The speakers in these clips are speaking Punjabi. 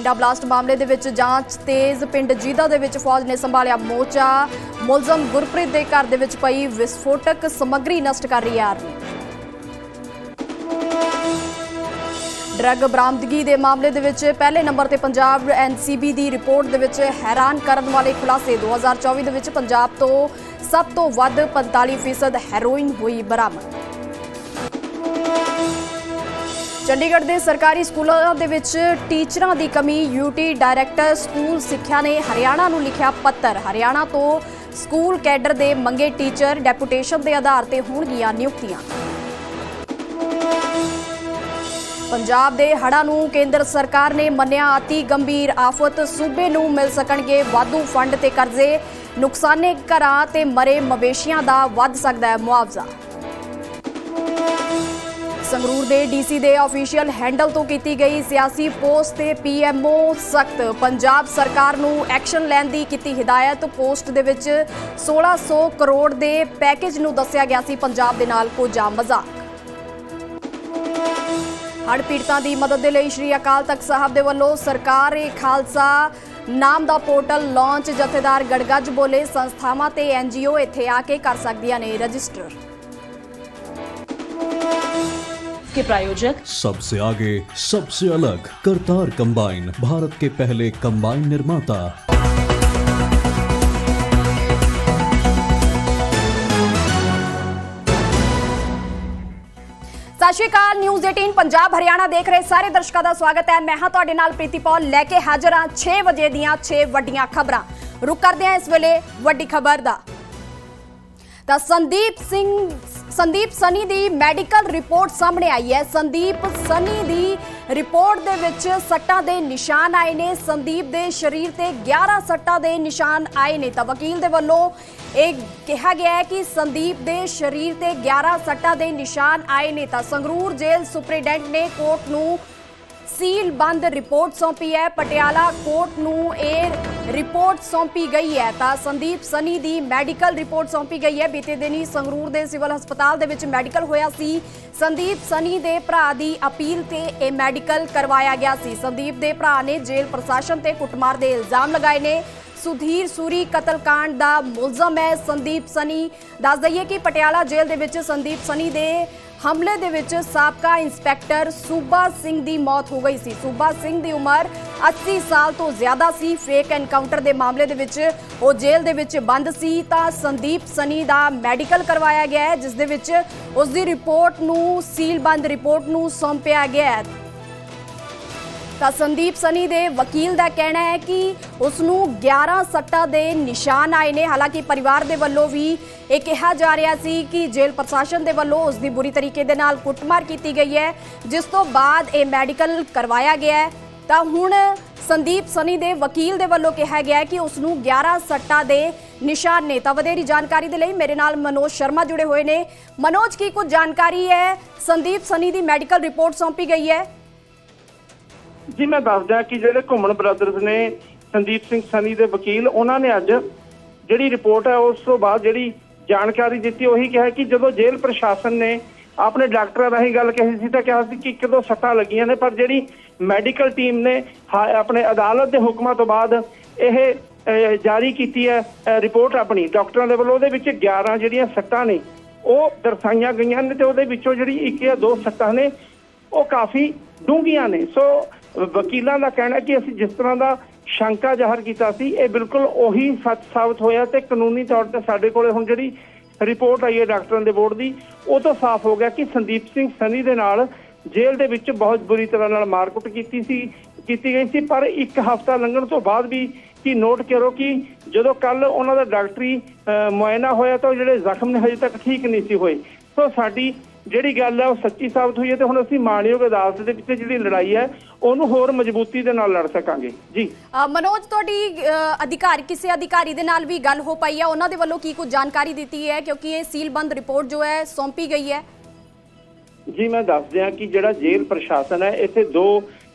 ਬਠਿੰਡਾ ਬਲਾਸਟ ਮਾਮਲੇ ਦੇ ਵਿੱਚ ਜਾਂਚ ਤੇਜ਼, ਪਿੰਡ ਜੀਦਾ ਦੇ ਵਿੱਚ ਫੌਜ ਨੇ ਸੰਭਾਲਿਆ ਮੋਰਚਾ। ਮੁਲਜ਼ਮ ਗੁਰਪ੍ਰੀਤ ਦੇ ਘਰ ਦੇ ਵਿੱਚ ਪਈ ਵਿਸਫੋਟਕ ਸਮੱਗਰੀ ਨਸ਼ਟ ਕਰ ਰਹੀ ਆਰਮੀ। ਡਰੱਗ ਬਰਾਮਦਗੀ ਦੇ ਮਾਮਲੇ ਦੇ ਵਿੱਚ ਪਹਿਲੇ ਨੰਬਰ ਤੇ ਪੰਜਾਬ ਐਨਸੀਬੀ ਦੀ ਰਿਪੋਰਟ ਦੇ ਵਿੱਚ ਹੈਰਾਨ ਕਰਨ ਵਾਲੇ ਖੁਲਾਸੇ। 2024 ਦੇ ਵਿੱਚ ਪੰਜਾਬ ਤੋਂ ਸਭ ਤੋਂ ਵੱਧ 45% ਹੈਰੋਇਨ ਹੋਈ ਬਰਾਮਦ। ਚੰਡੀਗੜ੍ਹ ਦੇ ਸਰਕਾਰੀ ਸਕੂਲਾਂ ਦੇ ਵਿੱਚ ਟੀਚਰਾਂ ਦੀ ਕਮੀ ਯੂਟੀ ਡਾਇਰੈਕਟਰ ਸਕੂਲ ਸਿੱਖਿਆ ਨੇ ਹਰਿਆਣਾ ਨੂੰ ਲਿਖਿਆ ਪੱਤਰ। ਹਰਿਆਣਾ ਤੋਂ ਸਕੂਲ ਕੈਡਰ ਦੇ ਮੰਗੇ ਟੀਚਰ ਡੈਪੂਟੇਸ਼ਨ ਦੇ ਆਧਾਰ ਤੇ ਹੋਣਗੀਆਂ ਨਿਯੁਕਤੀਆਂ। ਪੰਜਾਬ ਦੇ ਹੜ੍ਹਾਂ ਨੂੰ ਕੇਂਦਰ ਸਰਕਾਰ ਨੇ ਮੰਨਿਆ ਅਤੀ ਗੰਭੀਰ ਆਫਤ। ਸੂਬੇ ਨੂੰ ਮਿਲ ਸਕਣਗੇ ਵਾਧੂ ਫੰਡ ਤੇ ਕਰਜ਼ੇ। ਨੁਕਸਾਨੇ ਘਰਾਂ ਤੇ ਮਰੇ ਮਵੇਸ਼ੀਆਂ ਦਾ ਵੱਧ ਸਕਦਾ ਹੈ ਮੁਆਵਜ਼ਾ। ਸੰਗਰੂਰ ਦੇ ਡੀਸੀ ਦੇ ਅਫੀਸ਼ੀਅਲ ਹੈਂਡਲ ਤੋਂ ਕੀਤੀ ਗਈ ਸਿਆਸੀ ਪੋਸਟ ਤੇ ਪੀਐਮਓ ਸਖਤ ਪੰਜਾਬ ਸਰਕਾਰ ਨੂੰ ਐਕਸ਼ਨ ਲੈਣ ਦੀ ਕੀਤੀ ਹਦਾਇਤ। ਪੋਸਟ ਦੇ ਵਿੱਚ 1600 ਕਰੋੜ ਦੇ ਪੈਕੇਜ ਨੂੰ ਦੱਸਿਆ ਗਿਆ ਸੀ ਪੰਜਾਬ ਦੇ ਨਾਲ ਕੋਝਾ ਮਜ਼ਾਕ। ਹੜ੍ਹ ਪੀੜਤਾਂ ਦੀ ਮਦਦ ਦੇ ਲਈ ਸ਼੍ਰੀ ਅਕਾਲ ਤਖਤ ਸਾਹਿਬ ਦੇ ਵੱਲੋਂ ਸਰਕਾਰ ਏ ਖਾਲਸਾ ਨਾਮ ਦਾ ਪੋਰਟਲ ਲਾਂਚ ਜਥੇਦਾਰ ਗੜਗੱਜ ਬੋਲੇ ਸੰਸਥਾਵਾਂ ਤੇ ਐਨਜੀਓ ਇੱਥੇ ਆ ਕੇ ਕਰ ਸਕਦੀਆਂ ਨੇ ਰਜਿਸਟਰ। के प्रायोजक सबसे आगे सबसे अलग करतार कंबाइन भारत के पहले कंबाइन निर्माता ਸਤਿ ਸ਼੍ਰੀ ਅਕਾਲ ਨਿਊਜ਼ 18 ਪੰਜਾਬ ਹਰਿਆਣਾ ਦੇਖ ਰਹੇ ਸਾਰੇ ਦਰਸ਼ਕਾਂ ਦਾ ਸਵਾਗਤ ਹੈ ਮੈਂ ਹਾਂ ਤੁਹਾਡੇ ਨਾਲ ਪ੍ਰੀਤੀ ਪੌਲ ਲੈ ਕੇ ਹਾਜ਼ਰ ਹਾਂ 6 ਵਜੇ ਦੀਆਂ 6 ਵੱਡੀਆਂ ਖਬਰਾਂ ਰੁਕ ਕਰਦੇ ਹਾਂ ਇਸ ਵੇਲੇ ਵੱਡੀ ਖਬਰ ਦਾ ਤਾਂ ਸੰਦੀਪ ਸਿੰਘ ਸੰਦੀਪ ਸਨੀ ਦੀ ਮੈਡੀਕਲ ਰਿਪੋਰਟ ਸਾਹਮਣੇ ਆਈ ਹੈ। ਸੰਦੀਪ ਸਨੀ ਦੀ ਰਿਪੋਰਟ ਦੇ ਵਿੱਚ ਸੱਟਾਂ ਦੇ ਨਿਸ਼ਾਨ ਆਏ ਨੇ। ਸੰਦੀਪ ਦੇ ਸਰੀਰ ਤੇ 11 ਸੱਟਾਂ ਦੇ ਨਿਸ਼ਾਨ ਆਏ ਨੇ। ਤਾਂ ਵਕੀਲ ਦੇ ਵੱਲੋਂ ਇਹ ਕਿਹਾ ਗਿਆ ਹੈ ਕਿ ਸੰਦੀਪ ਦੇ ਸਰੀਰ ਤੇ 11 ਸੱਟਾਂ ਦੇ ਨਿਸ਼ਾਨ ਆਏ ਨੇ। ਤਾਂ ਸੰਗਰੂਰ ਜੇਲ੍ਹ ਸੁਪਰੀਡੈਂਟ ਨੇ ਕੋਰਟ ਨੂੰ ਸੀਲ ਬੰਦ ਰਿਪੋਰਟ ਸੌਂਪੀ ਹੈ। ਪਟਿਆਲਾ ਕੋਰਟ ਨੂੰ ਇਹ ਰਿਪੋਰਟ ਸੌਂਪੀ ਗਈ ਹੈ। ਤਾਂ ਸੰਦੀਪ ਸਨੀ ਦੀ ਮੈਡੀਕਲ ਰਿਪੋਰਟ ਸੌਂਪੀ ਗਈ ਹੈ। ਬੀਤੇ ਦਿਨੀ ਸੰਗਰੂਰ ਦੇ ਸਿਵਲ ਹਸਪਤਾਲ ਦੇ ਵਿੱਚ ਮੈਡੀਕਲ ਹੋਇਆ ਸੀ। ਸੰਦੀਪ ਸਨੀ ਦੇ ਭਰਾ ਦੀ ਅਪੀਲ ਤੇ ਇਹ ਮੈਡੀਕਲ ਕਰਵਾਇਆ ਗਿਆ ਸੀ। ਸੰਦੀਪ ਦੇ ਭਰਾ ਨੇ ਜੇਲ੍ਹ ਪ੍ਰਸ਼ਾਸਨ ਤੇ ਕੁੱਟਮਾਰ ਦੇ ਇਲਜ਼ਾਮ ਲਗਾਏ ਨੇ। ਸੁਧੀਰ ਸੂਰੀ ਕਤਲकांड ਦਾ ਮੁਲਜ਼ਮ ਹੈ ਸੰਦੀਪ ਸਨੀ। ਦੱਸ ਦਈਏ ਕਿ ਪਟਿਆਲਾ ਜੇਲ੍ਹ ਦੇ ਵਿੱਚ ਸੰਦੀਪ ਸਨੀ ਦੇ ਹਮਲੇ ਦੇ ਵਿੱਚ ਸਾਬਕਾ ਇੰਸਪੈਕਟਰ ਸੂਬਾ ਸਿੰਘ ਦੀ ਮੌਤ ਹੋ ਗਈ ਸੀ। ਸੂਬਾ ਸਿੰਘ ਦੀ ਉਮਰ 80 ਸਾਲ ਤੋਂ ਜ਼ਿਆਦਾ ਸੀ। ਫੇਕ ਐਨਕਾਊਂਟਰ ਦੇ ਮਾਮਲੇ ਦੇ ਵਿੱਚ ਉਹ ਜੇਲ੍ਹ ਦੇ ਵਿੱਚ ਬੰਦ ਸੀ। ਤਾਂ ਸੰਦੀਪ ਸਨੀ ਦਾ ਮੈਡੀਕਲ ਕਰਵਾਇਆ ਗਿਆ ਹੈ, ਜਿਸ ਦੇ ਵਿੱਚ ਉਸ ਦੀ ਰਿਪੋਰਟ ਨੂੰ, ਸੀਲਬੰਦ ਰਿਪੋਰਟ ਨੂੰ ਸੌਂਪਿਆ ਗਿਆ ਹੈ। ਤਾਂ ਸੰਦੀਪ ਸਨੀ ਦੇ ਵਕੀਲ ਦਾ ਕਹਿਣਾ ਹੈ ਕਿ ਉਸ ਨੂੰ 11 ਸੱਟਾਂ ਦੇ ਨਿਸ਼ਾਨ ਆਏ ਨੇ। ਹਾਲਾਂਕਿ ਪਰਿਵਾਰ ਦੇ ਵੱਲੋਂ ਵੀ ਇਹ ਕਿਹਾ ਜਾ ਰਿਹਾ ਸੀ ਕਿ ਜੇਲ੍ਹ ਪ੍ਰਸ਼ਾਸਨ ਦੇ ਵੱਲੋਂ ਉਸ ਦੀ ਬੁਰੀ ਤਰੀਕੇ ਦੇ ਨਾਲ ਕੁੱਟਮਾਰ ਕੀਤੀ ਗਈ ਹੈ, ਜਿਸ ਤੋਂ ਬਾਅਦ ਇਹ ਮੈਡੀਕਲ ਕਰਵਾਇਆ ਗਿਆ ਹੈ। ਤਾਂ ਹੁਣ ਸੰਦੀਪ ਸਨੀ ਦੇ ਵਕੀਲ ਦੇ ਵੱਲੋਂ ਕਿਹਾ ਗਿਆ ਕਿ ਉਸ ਨੂੰ 11 ਸੱਟਾਂ ਦੇ ਨਿਸ਼ਾਨ ਨੇ। ਤਾਂ ਵਧੇਰੀ ਜਾਣਕਾਰੀ ਦੇ ਲਈ ਮੇਰੇ ਨਾਲ ਮਨੋਜ ਸ਼ਰਮਾ ਜੁੜੇ ਹੋਏ ਨੇ। ਮਨੋਜ, ਕੀ ਕੁਝ ਜਾਣਕਾਰੀ ਹੈ? ਸੰਦੀਪ ਸਨੀ ਦੀ ਮੈਡੀਕਲ ਰਿਪੋਰਟ ਸੌਂਪੀ ਗਈ ਹੈ। ਜੀ, ਮੈਂ ਦੱਸਦਾ ਕਿ ਜਿਹੜੇ ਘੁੰਮਣ ਬ੍ਰਦਰਸ ਨੇ ਸੰਦੀਪ ਸਿੰਘ ਸਨੀ ਦੇ ਵਕੀਲ, ਉਹਨਾਂ ਨੇ ਅੱਜ ਜਿਹੜੀ ਰਿਪੋਰਟ ਹੈ, ਉਸ ਤੋਂ ਬਾਅਦ ਜਿਹੜੀ ਜਾਣਕਾਰੀ ਦਿੱਤੀ, ਉਹੀ ਕਿਹਾ ਕਿ ਜਦੋਂ ਜੇਲ੍ਹ ਪ੍ਰਸ਼ਾਸਨ ਨੇ ਆਪਣੇ ਡਾਕਟਰਾਂ ਰਾਹੀਂ ਗੱਲ ਕਹੀ ਸੀ, ਤਾਂ ਕਿਹਾ ਸੀ ਕਿ ਇੱਕ ਦੋ ਸੱਟਾਂ ਲੱਗੀਆਂ ਨੇ, ਪਰ ਜਿਹੜੀ ਮੈਡੀਕਲ ਟੀਮ ਨੇ, ਹਾ- ਆਪਣੇ ਅਦਾਲਤ ਦੇ ਹੁਕਮਾਂ ਤੋਂ ਬਾਅਦ ਇਹ ਜਾਰੀ ਕੀਤੀ ਹੈ ਰਿਪੋਰਟ ਆਪਣੀ ਡਾਕਟਰਾਂ ਦੇ ਵੱਲੋਂ, ਉਹਦੇ ਵਿੱਚ 11 ਜਿਹੜੀਆਂ ਸੱਟਾਂ ਨੇ, ਉਹ ਦਰਸਾਈਆਂ ਗਈਆਂ ਨੇ, ਤੇ ਉਹਦੇ ਵਿੱਚੋਂ ਜਿਹੜੀ ਇੱਕ ਜਾਂ ਦੋ ਸੱਟਾਂ ਨੇ, ਉਹ ਕਾਫੀ ਡੂੰਘੀਆਂ ਨੇ। ਸੋ ਵਕੀਲਾਂ ਦਾ ਕਹਿਣਾ ਕਿ ਅਸੀਂ ਜਿਸ ਤਰ੍ਹਾਂ ਦਾ ਸ਼ੰਕਾ ਜ਼ਾਹਰ ਕੀਤਾ ਸੀ, ਇਹ ਬਿਲਕੁਲ ਉਹੀ ਸੱਚ ਸਾਬਤ ਹੋਇਆ ਤੇ ਕਾਨੂੰਨੀ ਤੌਰ ਤੇ ਸਾਡੇ ਕੋਲੇ ਹੁਣ ਜਿਹੜੀ ਰਿਪੋਰਟ ਆਈ ਹੈ ਡਾਕਟਰਾਂ ਦੇ ਬੋਰਡ ਦੀ, ਉਹ ਤੋਂ ਸਾਫ਼ ਹੋ ਗਿਆ ਕਿ ਸੰਦੀਪ ਸਿੰਘ ਸਨੀ ਦੇ ਨਾਲ ਜੇਲ੍ਹ ਦੇ ਵਿੱਚ ਬਹੁਤ ਬੁਰੀ ਤਰ੍ਹਾਂ ਨਾਲ ਮਾਰਕੁੱਟ ਕੀਤੀ ਸੀ, ਕੀਤੀ ਗਈ ਸੀ, ਪਰ ਇੱਕ ਹਫ਼ਤਾ ਲੰਘਣ ਤੋਂ ਬਾਅਦ ਵੀ ਕਿ ਨੋਟ ਕਰੋ ਕਿ ਜਦੋਂ ਕੱਲ ਉਹਨਾਂ ਦਾ ਡਾਕਟਰੀ ਮੁਆਇਨਾ ਹੋਇਆ ਤਾਂ ਉਹ ਜਿਹੜੇ ਜ਼ਖਮ ਨੇ ਹਜੇ ਤੱਕ ਠੀਕ ਨਹੀਂ ਸੀ ਹੋਏ। ਸੋ ਸਾਡੀ ਜਿਹੜੀ ਗੱਲ ਹੈ ਉਹ ਸੱਚੀ ਸਾਬਤ ਹੋਈ ਹੈ ਤੇ ਹੁਣ ਅਸੀਂ ਮਾਣਯੋਗ ਅਦਾਲਤ ਦੇ ਵਿੱਚ ਜਿਹੜੀ ਲੜਾਈ ਹੈ ਉਹਨੂੰ ਹੋਰ ਮਜ਼ਬੂਤੀ ਦੇ ਨਾਲ ਲੜ ਸਕਾਂਗੇ। ਜੀ। ਮਨੋਜ ਤੁਹਾਡੀ ਅਧਿਕਾਰੀ ਕਿਸੇ ਅਧਿਕਾਰੀ ਦੇ ਨਾਲ ਵੀ ਗੱਲ ਹੋ ਪਾਈ ਹੈ ਉਹਨਾਂ ਦੇ ਵੱਲੋਂ ਕੀ ਕੁਝ ਜਾਣਕਾਰੀ ਦਿੱਤੀ ਹੈ ਕਿਉਂਕਿ ਇਹ ਸੀਲਬੰਦ ਰਿਪੋਰਟ ਜੋ ਹੈ ਸੌਂਪੀ ਗਈ ਹੈ? ਜੀ ਮੈਂ ਦੱਸ ਦਿਆਂ ਕਿ ਜਿਹੜਾ ਜੇਲ੍ਹ ਪ੍ਰਸ਼ਾਸਨ ਹੈ ਇੱਥੇ ਦੋ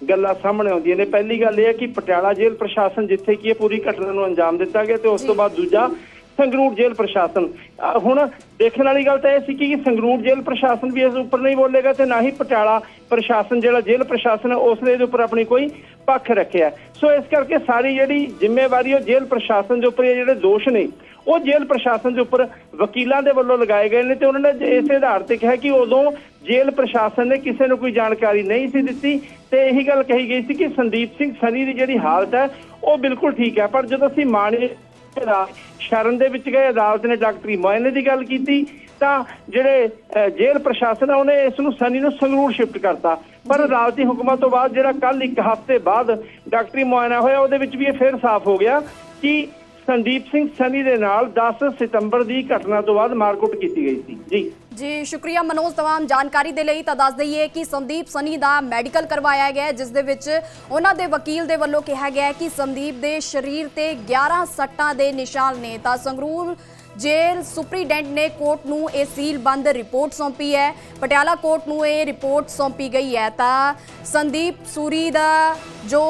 ਗੱਲਾਂ ਸਾਹਮਣੇ ਆਉਂਦੀਆਂ ਨੇ। ਪਹਿਲੀ ਗੱਲ ਇਹ ਹੈ ਕਿ ਪਟਿਆਲਾ ਜੇਲ੍ਹ ਪ੍ਰਸ਼ਾਸਨ ਜਿੱਥੇ ਕਿ ਇਹ ਪੂਰੀ ਘਟਨਾ ਨੂੰ ਅੰਜਾਮ ਦਿੱਤਾ ਗਿਆ ਤੇ ਉਸ ਤੋਂ ਬਾਅਦ ਦੂਜਾ ਸੰਗਰੂਰ ਜੇਲ੍ਹ ਪ੍ਰਸ਼ਾਸਨ। ਹੁਣ ਦੇਖਣ ਵਾਲੀ ਗੱਲ ਤਾਂ ਇਹ ਸੀ ਕਿ ਸੰਗਰੂਰ ਜੇਲ੍ਹ ਪ੍ਰਸ਼ਾਸਨ ਵੀ ਇਸ ਉੱਪਰ ਨਹੀਂ ਬੋਲੇਗਾ ਤੇ ਨਾ ਹੀ ਪਟਿਆਲਾ ਪ੍ਰਸ਼ਾਸਨ, ਜਿਹੜਾ ਜੇਲ੍ਹ ਪ੍ਰਸ਼ਾਸਨ ਹੈ, ਉਸ ਨੇ ਇਹਦੇ ਉੱਪਰ ਆਪਣੀ ਕੋਈ ਪੱਖ ਰੱਖਿਆ। ਸੋ ਇਸ ਕਰਕੇ ਸਾਰੀ ਜਿਹੜੀ ਜ਼ਿੰਮੇਵਾਰੀ ਉਹ ਜੇਲ੍ਹ ਪ੍ਰਸ਼ਾਸਨ ਦੇ ਉੱਪਰ ਇਹ ਜਿਹੜੇ ਦੋਸ਼ ਨੇ, ਉਹ ਜੇਲ੍ਹ ਪ੍ਰਸ਼ਾਸਨ ਦੇ ਉੱਪਰ ਵਕੀਲਾਂ ਦੇ ਵੱਲੋਂ ਲਗਾਏ ਗਏ ਨੇ ਤੇ ਉਹਨਾਂ ਨੇ ਇਸੇ ਆਧਾਰ ਤੇ ਕਿਹਾ ਕਿ ਉਦੋਂ ਜੇਲ੍ਹ ਪ੍ਰਸ਼ਾਸਨ ਨੇ ਕਿਸੇ ਨੂੰ ਕੋਈ ਜਾਣਕਾਰੀ ਨਹੀਂ ਸੀ ਦਿੱਤੀ ਤੇ ਇਹੀ ਗੱਲ ਕਹੀ ਗਈ ਸੀ ਕਿ ਸੰਦੀਪ ਸਿੰਘ ਸਨੀ ਦੀ ਜਿਹੜੀ ਹਾਲਤ ਹੈ, ਉਹ ਬਿਲਕੁਲ ਠੀਕ ਹੈ। ਪਰ ਜਦੋਂ ਅਸੀਂ ਮਾਣੇ ਸ਼ਰਨ ਦੇ ਵਿੱਚ ਗਏ ਅਦਾਲਤ ਨੇ ਡਾਕਟਰੀ ਮੁਆਇਨੇ ਦੀ ਗੱਲ ਕੀਤੀ ਤਾਂ ਜਿਹੜੇ ਜੇਲ੍ਹ ਪ੍ਰਸ਼ਾਸਨ ਹੈ ਉਹਨੇ ਇਸ ਨੂੰ ਸਨੀ ਨੂੰ ਸੰਗਰੂਰ ਸ਼ਿਫਟ ਕਰਤਾ। ਪਰ ਅਦਾਲਤੀ ਹੁਕਮਾਂ ਤੋਂ ਬਾਅਦ ਜਿਹੜਾ ਕੱਲ ਇੱਕ ਹਫ਼ਤੇ ਬਾਅਦ ਡਾਕਟਰੀ ਮੁਆਇਨਾ ਹੋਇਆ ਉਹਦੇ ਵਿੱਚ ਵੀ ਇਹ ਫੇਰ ਸਾਫ਼ ਹੋ ਗਿਆ ਕਿ ਸੰਦੀਪ ਸਿੰਘ ਸਨੀ ਦੇ ਨਾਲ 10 ਸਤੰਬਰ ਦੀ ਘਟਨਾ ਤੋਂ ਬਾਅਦ ਮਾਰਕੁੱਟ ਕੀਤੀ ਗਈ ਸੀ। ਜੀ। ਜੀ, ਸ਼ੁਕਰੀਆ ਮਨੋਜ ਤਮਾਮ ਜਾਣਕਾਰੀ ਦੇ ਲਈ ਤਾਂ ਦੱਸ ਦਈਏ ਕਿ ਸੰਦੀਪ ਸਨੀ ਦਾ ਮੈਡੀਕਲ ਕਰਵਾਇਆ ਗਿਆ ਜਿਸ ਦੇ ਵਿੱਚ ਉਹਨਾਂ ਦੇ ਵਕੀਲ ਦੇ ਵੱਲੋਂ ਕਿਹਾ ਗਿਆ ਕਿ ਸੰਦੀਪ ਦੇ ਸਰੀਰ ਤੇ 11 ਸੱਟਾਂ ਦੇ ਨਿਸ਼ਾਨ ਨੇ। ਤਾਂ ਸੰਗਰੂਰ ਜੇਲ੍ਹ ਸੁਪਰੀਡੈਂਟ ਨੇ ਕੋਰਟ ਨੂੰ ਇਹ ਸੀਲ ਬੰਦ ਰਿਪੋਰਟ ਸੌਂਪੀ ਹੈ। ਪਟਿਆਲਾ ਕੋਰਟ ਨੂੰ ਇਹ ਰਿਪੋਰਟ ਸੌਂਪੀ ਗਈ ਹੈ। ਤਾਂ ਸੰਦੀਪ ਸੂਰੀ ਦਾ ਜੋ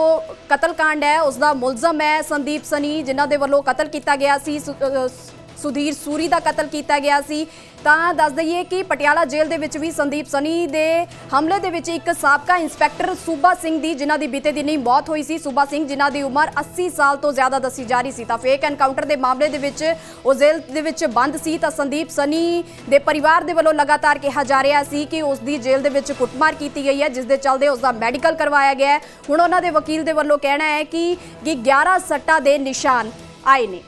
ਕਤਲकांड ਹੈ, ਉਸ ਦਾ ਮੁਲਜ਼ਮ ਹੈ ਸੰਦੀਪ ਸਨੀ, ਜਿਨ੍ਹਾਂ ਦੇ ਵੱਲੋਂ ਕਤਲ ਕੀਤਾ ਗਿਆ ਸੀ, ਸੁਧੀਰ ਸੂਰੀ ਦਾ ਕਤਲ ਕੀਤਾ ਗਿਆ ਸੀ। ਤਾਂ ਦੱਸ ਦਈਏ ਕਿ ਪਟਿਆਲਾ ਜੇਲ੍ਹ ਦੇ ਵਿੱਚ ਵੀ ਸੰਦੀਪ ਸਨੀ ਦੇ ਹਮਲੇ ਦੇ ਵਿੱਚ ਇੱਕ ਸਾਬਕਾ ਇੰਸਪੈਕਟਰ ਸੂਬਾ ਸਿੰਘ ਦੀ, ਜਿਨ੍ਹਾਂ ਦੀ ਬੀਤੇ ਦਿਨੀ ਮੌਤ ਹੋਈ ਸੀ। ਸੂਬਾ ਸਿੰਘ, ਜਿਨ੍ਹਾਂ ਦੀ ਉਮਰ 80 ਸਾਲ ਤੋਂ ਜ਼ਿਆਦਾ ਦੱਸੀ ਜਾ ਰਹੀ ਸੀ। ਤਾਂ ਫੇਕ ਐਨਕਾਊਂਟਰ ਦੇ ਮਾਮਲੇ ਦੇ ਵਿੱਚ ਉਹ ਜੇਲ੍ਹ ਦੇ ਵਿੱਚ ਬੰਦ ਸੀ। ਤਾਂ ਸੰਦੀਪ ਸਨੀ ਦੇ ਪਰਿਵਾਰ ਦੇ ਵੱਲੋਂ ਲਗਾਤਾਰ ਕਿਹਾ ਜਾ ਰਿਹਾ ਸੀ ਕਿ ਉਸ ਦੀ ਜੇਲ੍ਹ ਦੇ ਵਿੱਚ ਕੁੱਟਮਾਰ ਕੀਤੀ ਗਈ ਹੈ, ਜਿਸ ਦੇ ਚੱਲਦੇ ਉਸ ਦਾ ਮੈਡੀਕਲ ਕਰਵਾਇਆ ਗਿਆ ਹੈ। ਹੁਣ ਉਹਨਾਂ ਦੇ ਵਕੀਲ ਦੇ ਵੱਲੋਂ ਕਹਿਣਾ ਹੈ ਕਿ ਕਿ 11 ਸੱਟਾਂ ਦੇ ਨਿਸ਼ਾਨ ਆਏ ਨੇ।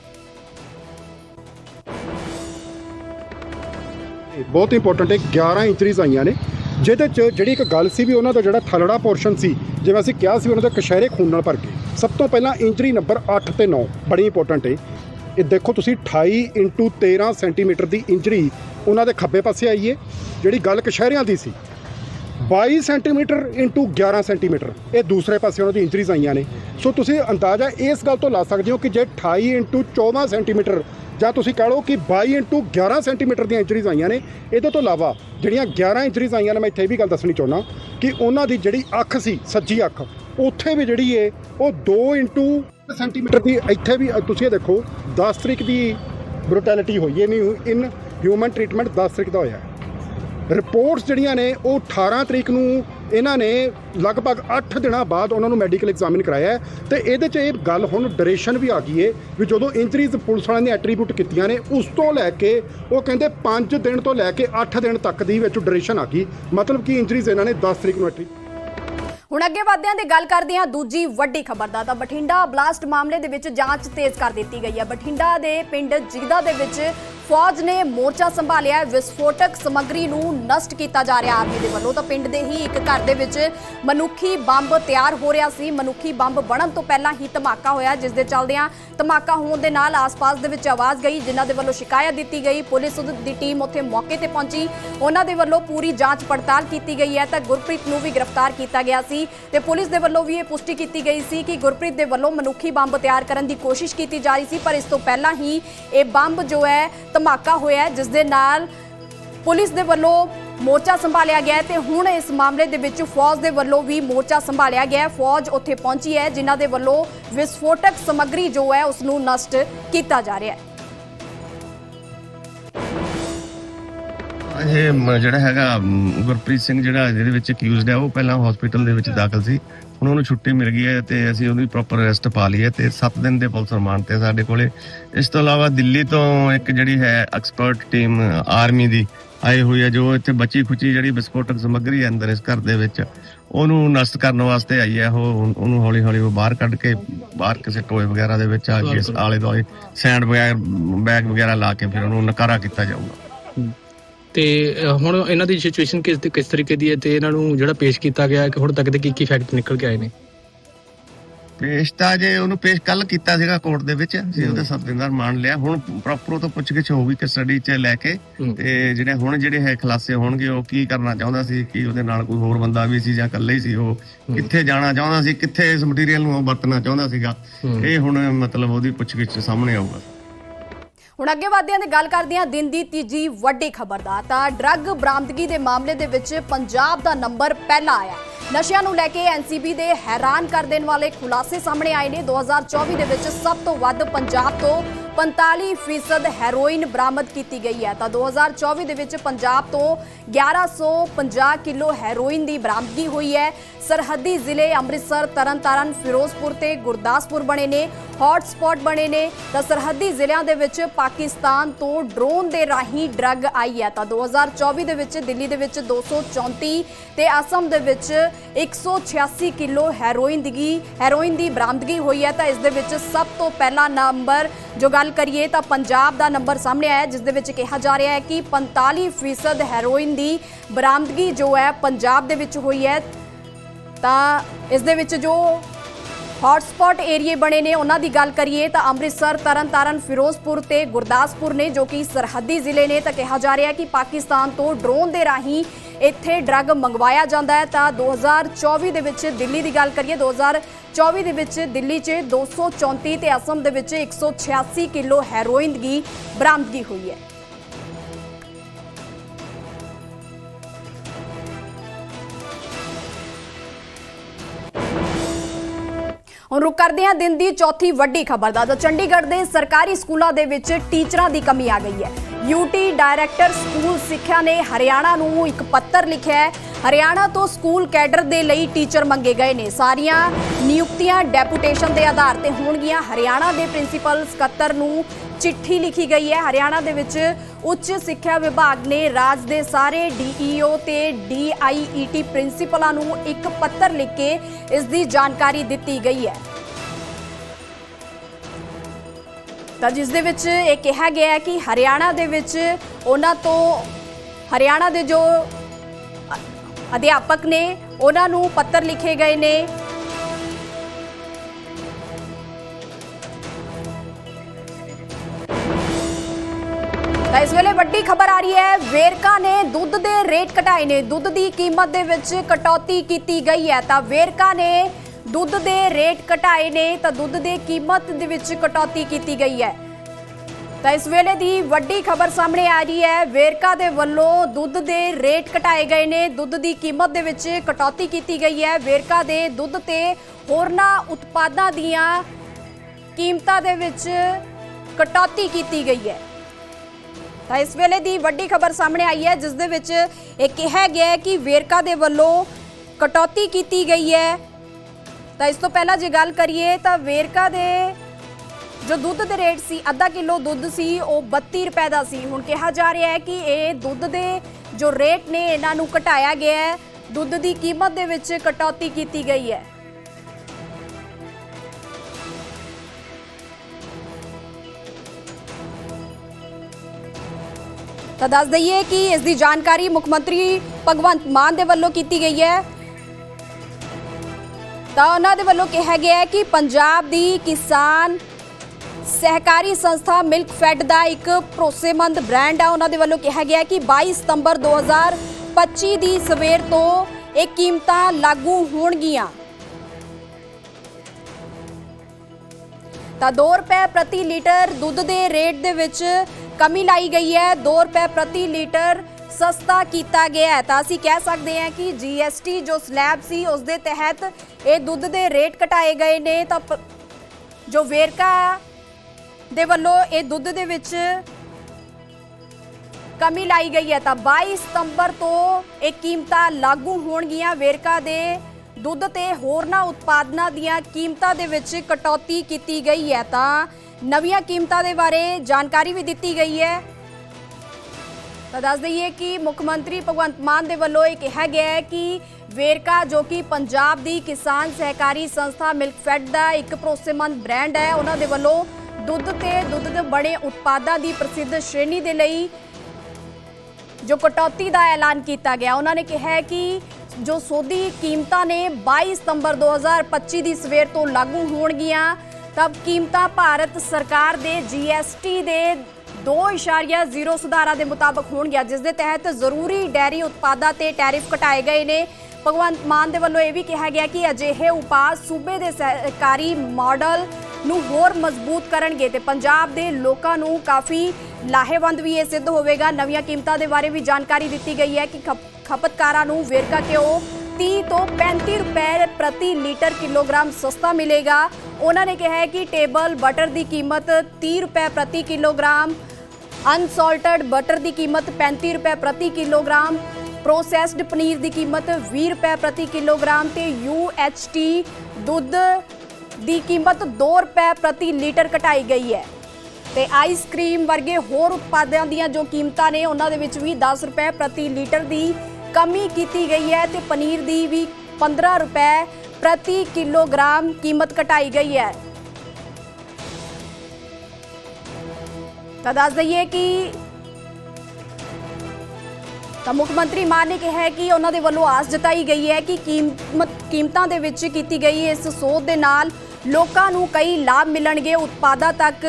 ਬਹੁਤ ਇੰਪੋਰਟੈਂਟ ਹੈ 11 ਇੰਚਰੀਜ਼ ਆਈਆਂ ਨੇ। ਜਿਹਦੇ ਚ ਜਿਹੜੀ ਇੱਕ ਗੱਲ ਸੀ ਵੀ ਉਹਨਾਂ ਦਾ ਜਿਹੜਾ ਥਲੜਾ ਪੋਰਸ਼ਨ ਸੀ, ਜਿਵੇਂ ਅਸੀਂ ਕਿਹਾ ਸੀ ਉਹਨਾਂ ਦੇ ਕਸ਼ਹਿਰੇ ਖੂਨ ਨਾਲ ਭਰ ਕੇ ਸਭ ਤੋਂ ਪਹਿਲਾਂ ਇੰਚਰੀ ਨੰਬਰ 8 ਤੇ 9 ਬੜੀ ਇੰਪੋਰਟੈਂਟ ਹੈ। ਇਹ ਦੇਖੋ ਤੁਸੀਂ 28 ਇੰਟੂ 13 ਸੈਂਟੀਮੀਟਰ ਦੀ ਇੰਜਰੀ ਉਹਨਾਂ ਦੇ ਖੱਬੇ ਪਾਸੇ ਆਈ ਹੈ। ਜਿਹੜੀ ਗੱਲ ਕਸ਼ਹਿਰਿਆਂ ਦੀ ਸੀ 22 ਸੈਂਟੀਮੀਟਰ ਇੰਟੂ 11 ਸੈਂਟੀਮੀਟਰ ਇਹ ਦੂਸਰੇ ਪਾਸੇ ਉਹਨਾਂ ਦੀ ਇੰਜਰੀਜ਼ ਆਈਆਂ ਨੇ। ਸੋ ਤੁਸੀਂ ਅੰਦਾਜ਼ਾ ਇਸ ਗੱਲ ਤੋਂ ਲਾ ਸਕਦੇ ਹੋ ਕਿ ਜੇ 28 ਇੰਟੂ 14 ਸੈਂਟੀਮੀਟਰ ਜਾਂ ਤੁਸੀਂ ਕਹ ਲਓ ਕਿ 22 ਇਨਟੂ 11 ਸੈਂਟੀਮੀਟਰ ਦੀਆਂ ਇੰਜਰੀਜ਼ ਆਈਆਂ ਨੇ, ਇਹਦੇ ਤੋਂ ਇਲਾਵਾ ਜਿਹੜੀਆਂ 11 ਇੰਜਰੀਜ਼ ਆਈਆਂ ਨੇ, ਮੈਂ ਇੱਥੇ ਇਹ ਵੀ ਗੱਲ ਦੱਸਣੀ ਚਾਹੁੰਦਾ ਕਿ ਉਹਨਾਂ ਦੀ ਜਿਹੜੀ ਅੱਖ ਸੀ, ਸੱਜੀ ਅੱਖ, ਉੱਥੇ ਵੀ ਜਿਹੜੀ ਏ ਉਹ 2 ਇਨਟੂ ਸੈਂਟੀਮੀਟਰ ਦੀ, ਇੱਥੇ ਵੀ ਤੁਸੀਂ ਇਹ ਦੇਖੋ 10 ਤਰੀਕ ਦੀ ਬਰੂਟੈਲਿਟੀ ਹੋਈ ਹੈ ਨਹੀਂ ਇਨ ਹਿਊਮਨ ਟ੍ਰੀਟਮੈਂਟ 10 ਤਰੀਕ ਦਾ ਹੋਇਆ ਰਿਪੋਰਟਸ ਜਿਹੜੀਆਂ ਨੇ, ਉਹ 18 ਤਰੀਕ ਨੂੰ ਇਹਨਾਂ ਨੇ ਲਗਭਗ 8 ਦਿਨਾਂ ਬਾਅਦ ਉਹਨਾਂ ਨੂੰ ਮੈਡੀਕਲ ਐਗਜ਼ਾਮਿਨ ਕਰਾਇਆ ਹੈ। ਤੇ ਇਹਦੇ 'ਚ ਇਹ ਗੱਲ ਹੁਣ ਡਰੇਸ਼ਨ ਵੀ ਆ ਗਈ ਏ, ਵੀ ਜਦੋਂ ਇੰਜਰੀਜ਼ ਪੁਲਿਸ ਵਾਲਿਆਂ ਨੇ ਐਟਰੀਬਿਊਟ ਕੀਤੀਆਂ ਨੇ, ਉਸ ਤੋਂ ਲੈ ਕੇ, ਉਹ ਕਹਿੰਦੇ 5 ਦਿਨ ਤੋਂ ਲੈ ਕੇ 8 ਦਿਨ ਤੱਕ ਦੀ ਵਿੱਚ ਡਰੇਸ਼ਨ ਆ ਗਈ। ਮਤਲਬ ਕਿ ਇੰਜਰੀਜ਼ ਇਹਨਾਂ ਨੇ 10 ਤਰੀਕ ਨੂੰ ਐਟਰੀ ਹੁਣ ਅੱਗੇ ਵਧਦੇ ਦੀ ਗੱਲ ਕਰਦੇ ਹਾਂ, ਦੂਜੀ ਵੱਡੀ ਖਬਰ ਦਾ। ਤਾਂ ਬਠਿੰਡਾ ਬਲਾਸਟ ਮਾਮਲੇ ਦੇ ਵਿੱਚ ਜਾਂਚ ਤੇਜ਼ ਕਰ ਦਿੱਤੀ ਗਈ ਹੈ। ਬਠਿੰਡਾ ਦੇ ਪਿੰਡ ਜਿਗਦਾ ਦੇ ਵਿੱਚ ਫੌਜ ਨੇ ਮੋਰਚਾ ਸੰਭਾਲਿਆ, ਵਿਸਫੋਟਕ ਸਮੱਗਰੀ ਨੂੰ ਨਸ਼ਟ ਕੀਤਾ ਜਾ ਰਿਹਾ। ਆਰਮੀ ਦੇ ਵੱਲੋਂ ਤਾਂ ਪਿੰਡ ਦੇ ਹੀ ਇੱਕ ਘਰ ਦੇ ਵਿੱਚ ਮਨੁੱਖੀ ਬੰਬ ਤਿਆਰ ਹੋ ਰਿਹਾ ਸੀ। ਮਨੁੱਖੀ ਬੰਬ ਬਣਨ ਤੋਂ ਪਹਿਲਾਂ ਹੀ ਧਮਾਕਾ ਹੋਇਆ, ਜਿਸ ਦੇ ਚਲਦਿਆਂ ਧਮਾਕਾ ਹੋਣ ਦੇ ਨਾਲ ਆਸ-ਪਾਸ ਦੇ ਵਿੱਚ ਆਵਾਜ਼ ਗਈ, ਜਿਨ੍ਹਾਂ ਦੇ ਵੱਲੋਂ ਸ਼ਿਕਾਇਤ ਦਿੱਤੀ ਗਈ। ਪੁਲਿਸ ਦੀ ਟੀਮ ਉੱਥੇ ਮੌਕੇ ਤੇ ਪਹੁੰਚੀ। ਉਹਨਾਂ ਦੇ ਵੱਲੋਂ ਪੂਰੀ ਜਾਂਚ ਪੜਤਾਲ ਕੀਤੀ ਗਈ ਹੈ ਤਾਂ ਗੁਰਪ੍ਰੀਤ ਨੂੰ ਵੀ ਗ੍ਰਿਫਤਾਰ ਕੀਤਾ ਗਿਆ ਸੀ ਤੇ ਪੁਲਿਸ ਦੇ ਵੱਲੋਂ ਵੀ ਇਹ ਪੁਸ਼ਟੀ ਕੀਤੀ ਗਈ ਸੀ ਕਿ ਗੁਰਪ੍ਰੀਤ ਦੇ ਵੱਲੋਂ ਮਨੁੱਖੀ ਬੰਬ ਤਿਆਰ ਕਰਨ ਦੀ ਕੋਸ਼ਿਸ਼ ਕੀਤੀ ਜਾ ਰਹੀ ਸੀ, ਪਰ ਇਸ ਤੋਂ ਪਹਿਲਾਂ ਹੀ ਇਹ ਬੰਬ ਜੋ ਹੈ ਧਮਾਕਾ ਹੋਇਆ ਹੈ, ਜਿਸ ਦੇ ਨਾਲ ਪੁਲਿਸ ਦੇ ਵੱਲੋਂ ਮੋਰਚਾ ਸੰਭਾਲਿਆ ਗਿਆ ਹੈ ਤੇ ਹੁਣ ਇਸ ਮਾਮਲੇ ਦੇ ਵਿੱਚ ਫੌਜ ਦੇ ਵੱਲੋਂ ਵੀ ਮੋਰਚਾ ਸੰਭਾਲਿਆ ਗਿਆ ਹੈ। ਫੌਜ ਉੱਥੇ ਪਹੁੰਚੀ ਹੈ ਜਿਨ੍ਹਾਂ ਦੇ ਵੱਲੋਂ ਵਿਸਫੋਟਕ ਸਮੱਗਰੀ ਜੋ ਹੈ ਉਸ ਨੂੰ ਨਸ਼ਟ ਕੀਤਾ ਜਾ ਰਿਹਾ ਹੈ। ਇਹ ਮ- ਜਿਹੜਾ ਹੈਗਾ ਮ, ਗੁਰਪ੍ਰੀਤ ਸਿੰਘ ਜਿਹੜਾ ਜਿਹਦੇ ਵਿੱਚ ਅਕਿਊਜ਼ਡ ਹੈ ਉਹ ਪਹਿਲਾਂ ਹਸਪੀਟਲ ਦੇ ਵਿੱਚ ਦਾਖਲ ਸੀ। ਹੁਣ ਉਹਨੂੰ ਛੁੱਟੀ ਮਿਲ ਗਈ ਹੈ ਤੇ ਅਸੀਂ ਉਹਦੀ ਪ੍ਰੋਪਰ ਰੈਸਟ ਪਾ ਲਈ ਹੈ ਤੇ 7 ਦਿਨ ਦੇ ਪੁਲਿਸ ਰਿਮਾਂਡ ਤੇ ਸਾਡੇ ਕੋਲੇ। ਇਸ ਤੋਂ ਇਲਾਵਾ ਦਿੱਲੀ ਤੋਂ ਇੱਕ ਜਿਹੜੀ ਹੈ ਐਕਸਪਰਟ ਟੀਮ ਆਰਮੀ ਦੀ ਆਈ ਹੋਈ ਹੈ ਜੋ ਇੱਥੇ ਬਚੀ ਖੁਚੀ ਜਿਹੜੀ ਵਿਸਫੋਟਕ ਸਮੱਗਰੀ ਹੈ ਅੰਦਰ ਇਸ ਘਰ ਦੇ ਵਿੱਚ ਉਹਨੂੰ ਨਸ਼ਟ ਕਰਨ ਵਾਸਤੇ ਆਈ ਹੈ। ਉਹ ਉਹਨੂੰ ਹੌਲੀ ਹੌਲੀ ਉਹ ਬਾਹਰ ਕੱਢ ਕੇ ਬਾਹਰ ਕਿਸੇ ਟੋਏ ਵਗੈਰਾ ਦੇ ਵਿੱਚ ਆ ਕੇ ਆਲੇ ਦੁਆਲੇ ਸੈਂਡ ਬੈਗ ਵਗੈਰਾ ਲਾ ਕੇ ਫਿਰ ਉਹਨੂੰ ਨਕਾਰਾ ਕੀਤਾ ਜਾਊਗਾ। ਤੇ ਹੁਣ ਇਹਨਾਂ ਦੀ ਸਿਚੁਏਸ਼ਨ ਕਿਸ ਕਿਸ ਤਰੀਕੇ ਦੀ ਹੈ ਤੇ ਇਹਨਾਂ ਨੂੰ ਜਿਹੜਾ ਪੇਸ਼ ਕੀਤਾ ਗਿਆ ਕਿ ਹੁਣ ਤੱਕ ਦੇ ਕੀ ਕੀ ਫੈਕਟ ਨਿਕਲ ਕੇ ਆਏ ਨੇ ਪੇਸ਼ ਤਾਂ ਜੇ ਉਹਨੂੰ ਪੇਸ਼ ਕੱਲ ਕੀਤਾ ਸੀਗਾ ਕੋਰਟ ਦੇ ਵਿੱਚ ਜੇ ਉਹਦੇ ਸੱਤ ਦਿਨ ਦਾ ਲਿਆ ਹੁਣ ਪ੍ਰੋਪਰ ਉਹ ਤੋਂ ਪੁੱਛ ਗਿੱਛ ਹੋਊਗੀ ਕਸਟਡੀ 'ਚ ਲੈ ਕੇ। ਤੇ ਜਿਹੜੇ ਹੁਣ ਜਿਹੜੇ ਹੈ ਖਲਾਸੇ ਹੋਣਗੇ ਉਹ ਕੀ ਕਰਨਾ ਚਾਹੁੰਦਾ ਸੀ ਕਿ ਉਹਦੇ ਨਾਲ ਕੋਈ ਹੋਰ ਬੰਦਾ ਵੀ ਸੀ ਜਾਂ ਇਕੱਲੇ ਹੀ ਸੀ ਉਹ ਕਿੱਥੇ ਜਾਣਾ ਚਾਹੁੰਦਾ ਸੀ ਕਿੱਥੇ ਇਸ ਮਟੀਰੀਅਲ ਨੂੰ ਉਹ ਵਰਤਣਾ ਚਾਹੁੰਦਾ ਸੀਗਾ। ਇਹ ਹੁਣ ਮਤਲਬ ਉਹਦੀ ਪੁੱਛ ਗਿੱਛ ਸਾਹਮਣੇ ਆਊਗਾ ਹੁਣ ਅੱਗੇ ਵਧਦੇ ਹਾਂ ਤੇ ਗੱਲ ਕਰਦੇ ਹਾਂ ਦਿਨ ਦੀ ਤੀਜੀ ਵੱਡੀ ਖਬਰ ਦਾ, ਤਾਂ ਡਰੱਗ ਬਰਾਮਦਗੀ ਦੇ ਮਾਮਲੇ ਦੇ ਵਿੱਚ ਪੰਜਾਬ ਦਾ ਨੰਬਰ ਪਹਿਲਾ ਆਇਆ। ਨਸ਼ਿਆਂ ਨੂੰ ਲੈ ਕੇ ਐਨਸੀਬੀ ਦੇ ਹੈਰਾਨ ਕਰ ਦੇਣ ਵਾਲੇ ਖੁਲਾਸੇ ਸਾਹਮਣੇ ਆਏ ਨੇ। 2024 ਦੇ ਵਿੱਚ ਸਭ ਤੋਂ ਵੱਧ ਪੰਜਾਬ ਤੋਂ 45% ਹੈਰੋਇਨ ਬਰਾਮਦ ਕੀਤੀ ਗਈ ਹੈ। ਤਾਂ 2024 ਦੇ ਵਿੱਚ ਪੰਜਾਬ ਤੋਂ 1150 ਕਿਲੋ ਹੈਰੋਇਨ ਦੀ ਬਰਾਮਦਗੀ ਹੋਈ ਹੈ। ਸਰਹੱਦੀ ਜ਼ਿਲ੍ਹੇ ਅੰਮ੍ਰਿਤਸਰ ਤਰਨਤਾਰਨ ਫਿਰੋਜ਼ਪੁਰ ਤੇ ਗੁਰਦਾਸਪੁਰ ਬਣੇ ਨੇ ਹੌਟ ਬਣੇ ਨੇ ਤਾਂ ਸਰਹੱਦੀ ਜ਼ਿਲ੍ਹਿਆਂ ਦੇ ਵਿੱਚ ਪਾਕਿਸਤਾਨ ਤੋਂ ਡਰੋਨ ਦੇ ਰਾਹੀਂ ਡਰੱਗ ਆਈ ਹੈ ਤਾਂ 2024 ਦੇ ਵਿੱਚ ਦਿੱਲੀ ਦੇ ਵਿੱਚ 234 ਤੇ ਅਸਮ ਦੇ ਵਿੱਚ 186 ਕਿਲੋ ਹੈਰੋਇਨ ਦੀ ਹੈਰੋਇਨ ਦੀ ਬਰਾਮਦਗੀ ਹੋਈ ਹੈ ਤਾਂ ਇਸ ਦੇ ਵਿੱਚ ਸਭ ਤੋਂ ਪਹਿਲਾ ਨੰਬਰ ਜੋ ਗੱਲ ਕਰੀਏ ਤਾਂ ਪੰਜਾਬ ਦਾ ਨੰਬਰ ਸਾਹਮਣੇ ਆਇਆ ਜਿਸ ਦੇ ਵਿੱਚ ਕਿਹਾ ਜਾ ਰਿਹਾ ਹੈ ਕਿ 45% ਹੈਰੋਇਨ ਦੀ ਬਰਾਮਦਗੀ ਜੋ ਹੈ ਪੰਜਾਬ ਦੇ ਵਿੱਚ ਹੋਈ ਹੈ ਤਾਂ ਇਸ ਦੇ ਵਿੱਚ ਜੋ ਹੌਟਸਪੌਟ ਏਰੀਏ ਬਣੇ ਨੇ, ਉਹਨਾਂ ਦੀ ਗੱਲ ਕਰੀਏ ਤਾਂ ਅੰਮ੍ਰਿਤਸਰ, ਤਰਨਤਾਰਨ, ਫਿਰੋਜ਼ਪੁਰ ਤੇ ਗੁਰਦਾਸਪੁਰ ਨੇ ਜੋ ਕਿ ਸਰਹੱਦੀ ਜ਼ਿਲ੍ਹੇ ਨੇ, ਤਾਂ ਕਿਹਾ ਜਾ ਰਿਹਾ ਕਿ ਪਾਕਿਸਤਾਨ ਤੋਂ ਡਰੋਨ ਦੇ ਰਾਹੀਂ ਇੱਥੇ ਡਰੱਗ ਮੰਗਵਾਇਆ ਜਾਂਦਾ ਹੈ। ਤਾਂ 2024 ਦੇ ਵਿੱਚ ਦਿੱਲੀ ਦੀ ਗੱਲ ਕਰੀਏ 2024 ਦੇ ਵਿੱਚ ਦਿੱਲੀ 'ਚ 234 ਤੇ ਅਸਮ ਦੇ ਵਿੱਚ 186 ਕਿਲੋ ਹੈਰੋਇਨ ਦੀ ਬਰਾਮਦਗੀ ਹੋਈ ਹੈ। ਹੁਣ ਰੁਕ ਕਰਦੇ ਹਾਂ ਦਿਨ ਦੀ ਚੌਥੀ ਵੱਡੀ ਖਬਰ ਦਾ। ਤਾਂ ਚੰਡੀਗੜ੍ਹ ਦੇ ਸਰਕਾਰੀ ਸਕੂਲਾਂ ਦੇ ਵਿੱਚ ਟੀਚਰਾਂ ਦੀ ਕਮੀ ਆ ਗਈ ਹੈ। ਯੂਟੀ ਡਾਇਰੈਕਟਰ ਸਕੂਲ ਸਿੱਖਿਆ ਨੇ ਹਰਿਆਣਾ ਨੂੰ ਇੱਕ ਪੱਤਰ ਲਿਖਿਆ ਹੈ। ਹਰਿਆਣਾ ਤੋਂ ਸਕੂਲ ਕੈਡਰ ਦੇ ਲਈ ਟੀਚਰ ਮੰਗੇ ਗਏ ਨੇ। ਸਾਰੀਆਂ ਨਿਯੁਕਤੀਆਂ ਡੈਪੂਟੇਸ਼ਨ ਦੇ ਆਧਾਰ ਤੇ ਹੋਣਗੀਆਂ। ਹਰਿਆਣਾ ਦੇ ਪ੍ਰਿੰਸੀਪਲ ਸਕੱਤਰ ਨੂੰ ਚਿੱਠੀ ਲਿਖੀ ਗਈ ਹੈ। ਹਰਿਆਣਾ ਦੇ ਵਿੱਚ ਉੱਚ ਸਿੱਖਿਆ ਵਿਭਾਗ ਨੇ ਰਾਜ ਦੇ ਸਾਰੇ ਡੀਈਓ ਤੇ ਡੀਆਈਈਟੀ ਪ੍ਰਿੰਸੀਪਲਾਂ ਨੂੰ ਇੱਕ ਪੱਤਰ ਲਿਖ ਕੇ ਇਸ ਦੀ ਜਾਣਕਾਰੀ ਦਿੱਤੀ ਗਈ ਹੈ। ਤਾਂ ਜਿਸ ਦੇ ਵਿੱਚ ਇਹ ਕਿਹਾ ਗਿਆ ਹੈ ਕਿ ਹਰਿਆਣਾ ਦੇ ਵਿੱਚ ਉਹਨਾਂ ਤੋਂ ਹਰਿਆਣਾ ਦੇ ਜੋ ਅਧਿਆਪਕ ਨੇ, ਉਹਨਾਂ ਨੂੰ ਪੱਤਰ ਲਿਖੇ ਗਏ ਨੇ। ਤਾਂ ਇਸ ਵੇਲੇ ਵੱਡੀ ਖਬਰ ਆ ਰਹੀ ਹੈ, ਵੇਰਕਾ ਨੇ ਦੁੱਧ ਦੇ ਰੇਟ ਘਟਾਏ ਨੇ। ਦੁੱਧ ਦੀ ਕੀਮਤ ਦੇ ਵਿੱਚ ਕਟੌਤੀ ਕੀਤੀ ਗਈ ਹੈ। ਤਾਂ ਵੇਰਕਾ ਨੇ ਦੁੱਧ ਦੇ ਰੇਟ ਘਟਾਏ ਨੇ ਤਾਂ ਦੁੱਧ ਦੇ ਕੀਮਤ ਦੇ ਵਿੱਚ ਕਟੌਤੀ ਕੀਤੀ ਗਈ ਹੈ। ਤਾਂ ਇਸ ਵੇਲੇ ਦੀ ਵੱਡੀ ਖਬਰ ਸਾਹਮਣੇ ਆ ਰਹੀ ਹੈ। ਵੇਰਕਾ ਦੇ ਵੱਲੋਂ ਦੁੱਧ ਦੇ ਰੇਟ ਘਟਾਏ ਗਏ ਨੇ। ਦੁੱਧ ਦੀ ਕੀਮਤ ਦੇ ਵਿੱਚ ਕਟੌਤੀ ਕੀਤੀ ਗਈ ਹੈ। ਵੇਰਕਾ ਦੇ ਦੁੱਧ ਤੇ ਹੋਰਨਾਂ ਉਤਪਾਦਾਂ ਦੀਆਂ ਕੀਮਤਾਂ ਦੇ ਵਿੱਚ ਕਟੌਤੀ ਕੀਤੀ ਗਈ ਹੈ। ਤਾਂ ਇਸ ਵੇਲੇ ਦੀ ਵੱਡੀ ਖਬਰ ਸਾਹਮਣੇ ਆਈ ਹੈ, ਜਿਸ ਦੇ ਵਿੱਚ ਇਹ ਕਿਹਾ ਗਿਆ ਹੈ ਕਿ ਵੇਰਕਾ ਦੇ ਵੱਲੋਂ ਕਟੌਤੀ ਕੀਤੀ ਗਈ ਹੈ। ਤਾਂ ਇਸ ਤੋਂ ਪਹਿਲਾਂ ਜੇ ਗੱਲ ਕਰੀਏ ਤਾਂ ਵੇਰਕਾ ਦੇ ਜੋ ਦੁੱਧ ਦੇ ਰੇਟ ਸੀ, ਅੱਧਾ ਕਿਲੋ ਦੁੱਧ ਸੀ, ਉਹ 32 ਰੁਪਏ ਦਾ ਸੀ। ਹੁਣ ਕਿਹਾ ਜਾ ਰਿਹਾ ਹੈ ਕਿ ਇਹ ਦੁੱਧ ਦੇ ਜੋ ਰੇਟ ਨੇ, ਇਹਨਾਂ ਨੂੰ ਘਟਾਇਆ ਗਿਆ ਹੈ। ਦੁੱਧ ਦੀ ਕੀਮਤ ਦੇ ਵਿੱਚ ਕਟੌਤੀ ਕੀਤੀ ਗਈ ਹੈ। ਤਾਂ ਦੱਸ ਦਈਏ ਕਿ ਇਸ ਦੀ ਜਾਣਕਾਰੀ ਮੁੱਖ ਮੰਤਰੀ ਭਗਵੰਤ ਮਾਨ ਦੇ ਵੱਲੋਂ ਕੀਤੀ ਗਈ ਹੈ। ਤਾਂ ਉਹਨਾਂ ਦੇ ਵੱਲੋਂ ਕਿਹਾ ਗਿਆ ਹੈ ਕਿ ਪੰਜਾਬ ਦੀ ਕਿਸਾਨ ਸਹਿਕਾਰੀ ਸੰਸਥਾ ਮਿਲਕ ਫੈਡ ਦਾ ਇੱਕ ਭਰੋਸੇਮੰਦ ਬ੍ਰਾਂਡ ਆ। ਉਹਨਾਂ ਦੇ ਵੱਲੋਂ ਕਿਹਾ ਗਿਆ ਕਿ 22 ਸਤੰਬਰ 2025 ਦੀ ਸਵੇਰ ਤੋਂ ਇਹ ਕੀਮਤਾਂ ਲਾਗੂ ਹੋਣਗੀਆਂ। ਤਾਂ 2 ਰੁਪਏ ਪ੍ਰਤੀ ਲੀਟਰ ਦੁੱਧ ਦੇ ਰੇਟ ਦੇ ਵਿੱਚ ਕਮੀ ਲਾਈ ਗਈ ਹੈ। 2 ਰੁਪਏ ਪ੍ਰਤੀ ਲੀਟਰ ਸਸਤਾ ਕੀਤਾ ਗਿਆ ਹੈ। ਤਾਂ ਅਸੀਂ ਕਹਿ ਸਕਦੇ ਹਾਂ ਕਿ ਜੀਐਸਟੀ ਜੋ ਸਲੈਬ ਸੀ ਉਸ ਦੇ ਤਹਿਤ ਇਹ ਦੁੱਧ ਦੇ ਰੇਟ ਘਟਾਏ ਗਏ ਨੇ। ਤਾਂ ਪ- ਜੋ ਵੇਰਕਾ ਦੇ ਵੱਲੋਂ ਇਹ ਦੁੱਧ ਦੇ ਵਿੱਚ ਕਮੀ ਲਾਈ ਗਈ ਹੈ। ਤਾਂ 22 ਸਤੰਬਰ ਤੋਂ ਇਹ ਕੀਮਤਾਂ ਲਾਗੂ ਹੋਣਗੀਆਂ। ਵੇਰਕਾ ਦੇ ਦੁੱਧ ਤੇ ਹੋਰਨਾਂ ਉਤਪਾਦਨਾਂ ਦੀਆਂ ਕੀਮਤਾਂ ਦੇ ਵਿੱਚ ਕਟੌਤੀ ਕੀਤੀ ਗਈ ਹੈ। ਤਾਂ ਨਵੀਆਂ ਕੀਮਤਾਂ ਦੇ ਬਾਰੇ ਜਾਣਕਾਰੀ ਵੀ ਦਿੱਤੀ ਗਈ ਹੈ। ਤਾਂ ਦੱਸ ਦਈਏ ਕਿ ਮੁੱਖ ਮੰਤਰੀ ਭਗਵੰਤ ਮਾਨ ਦੇ ਵੱਲੋਂ ਇਹ ਕਿਹਾ ਗਿਆ ਹੈ ਕਿ ਵੇਰਕਾ, ਜੋ ਕਿ ਪੰਜਾਬ ਦੀ ਕਿਸਾਨ ਸਹਿਕਾਰੀ ਸੰਸਥਾ ਮਿਲਕਫੈਡ ਦਾ ਇੱਕ ਭਰੋਸੇਮੰਦ ਬ੍ਰਾਂਡ ਹੈ, ਉਹਨਾਂ ਦੇ ਵੱਲੋਂ ਦੁੱਧ ਤੇ ਦੁੱਧ ਦੇ ਬਣੇ ਉਤਪਾਦਾਂ ਦੀ ਪ੍ਰਸਿੱਧ ਸ਼੍ਰੇਣੀ ਦੇ ਲਈ ਜੋ ਕਟੌਤੀ ਦਾ ਐਲਾਨ ਕੀਤਾ ਗਿਆ। ਉਹਨਾਂ ਨੇ ਕਿਹਾ ਹੈ ਕਿ ਜੋ ਸੋਧੀ ਕੀਮਤਾਂ ਨੇ 22 ਸਤੰਬਰ 2025 ਦੀ ਸਵੇਰ ਤੋਂ ਲਾਗੂ ਹੋਣਗੀਆਂ ਤਬ ਕੀਮਤਾਂ ਭਾਰਤ ਸਰਕਾਰ ਦੇ ਜੀਐਸਟੀ ਦੇ 2.0 ਸੁਧਾਰਾਂ ਦੇ ਮੁਤਾਬਕ ਹੋਣਗੀਆਂ, ਜਿਸ ਦੇ ਤਹਿਤ ਜ਼ਰੂਰੀ ਡੈਰੀ ਉਤਪਾਦਾਂ ਤੇ ਟੈਰਿਫ ਘਟਾਏ ਗਏ ਨੇ। ਭਗਵੰਤ ਮਾਨ ਦੇ ਵੱਲੋਂ ਇਹ ਵੀ ਕਿਹਾ ਗਿਆ ਕਿ ਅਜਿਹੇ ਉਪਾਅ ਸੂਬੇ ਦੇ ਸਰਕਾਰੀ ਮਾਡਲ ਨੂੰ ਹੋਰ ਮਜ਼ਬੂਤ ਕਰਨਗੇ ਤੇ ਪੰਜਾਬ ਦੇ ਲੋਕਾਂ ਨੂੰ ਕਾਫੀ ਲਾਹੇਵੰਦ ਵੀ ਇਹ ਸਿੱਧ ਹੋਵੇਗਾ। ਨਵੀਆਂ ਕੀਮਤਾਂ ਦੇ ਬਾਰੇ ਵੀ ਜਾਣਕਾਰੀ ਦਿੱਤੀ ਗਈ ਹੈ ਕਿ ਖਪ- ਖਪਤਕਾਰਾਂ ਨੂੰ ਵੇਰਕਾ ਘਿਓ 30 ਤੋਂ 35 ਰੁਪਏ ਪ੍ਰਤੀ ਲੀਟਰ ਕਿਲੋਗ੍ਰਾਮ ਸਸਤਾ ਮਿਲੇਗਾ। ਉਹਨਾਂ ਨੇ ਕਿਹਾ ਹੈ ਕਿ ਟੇਬਲ ਬਟਰ ਦੀ ਕੀਮਤ 30 ਰੁਪਏ ਪ੍ਰਤੀ ਕਿਲੋਗ੍ਰਾਮ ਅਨਸਾਲਟਡ ਬਟਰ ਦੀ ਕੀਮਤ 35 ਰੁਪਏ ਪ੍ਰਤੀ ਕਿਲੋਗ੍ਰਾਮ, ਪ੍ਰੋਸੈਸਡ ਪਨੀਰ ਦੀ ਕੀਮਤ 20 ਰੁਪਏ ਪ੍ਰਤੀ ਕਿਲੋਗ੍ਰਾਮ ਤੇ UHT ਦੁੱਧ ਦੀ ਕੀਮਤ 2 ਰੁਪਏ ਪ੍ਰਤੀ ਲੀਟਰ ਘਟਾਈ ਗਈ ਹੈ। ਤੇ ਆਈਸਕ੍ਰੀਮ ਵਰਗੇ ਹੋਰ ਉਤਪਾਦਾਂ ਦੀਆਂ ਜੋ ਕੀਮਤਾਂ ਨੇ, ਉਹਨਾਂ ਦੇ ਵਿੱਚ ਵੀ 10 ਰੁਪਏ ਪ੍ਰਤੀ ਲੀਟਰ ਦੀ ਕਮੀ ਕੀਤੀ ਗਈ ਹੈ ਤੇ ਪਨੀਰ ਦੀ ਵੀ 15 ਰੁਪਏ ਪ੍ਰਤੀ ਕਿਲੋਗ੍ਰਾਮ ਕੀਮਤ ਘਟਾਈ ਗਈ ਹੈ। ਤਾਂ ਦੱਸ ਦਈਏ ਕਿ ਤਾਂ ਮੁੱਖ ਮੰਤਰੀ ਮਾਨ ਨੇ ਕਿਹਾ ਕਿ ਉਹਨਾਂ ਦੇ ਵੱਲੋਂ ਆਸ ਜਤਾਈ ਗਈ ਹੈ ਕਿ ਕੀਮਤ ਕੀਮਤਾਂ ਦੇ ਵਿੱਚ ਕੀਤੀ ਗਈ ਇਸ ਸੋਧ ਦੇ ਨਾਲ ਲੋਕਾਂ ਨੂੰ ਕਈ ਲਾਭ ਮਿਲਣਗੇ, ਉਤਪਾਦਾਂ ਤੱਕ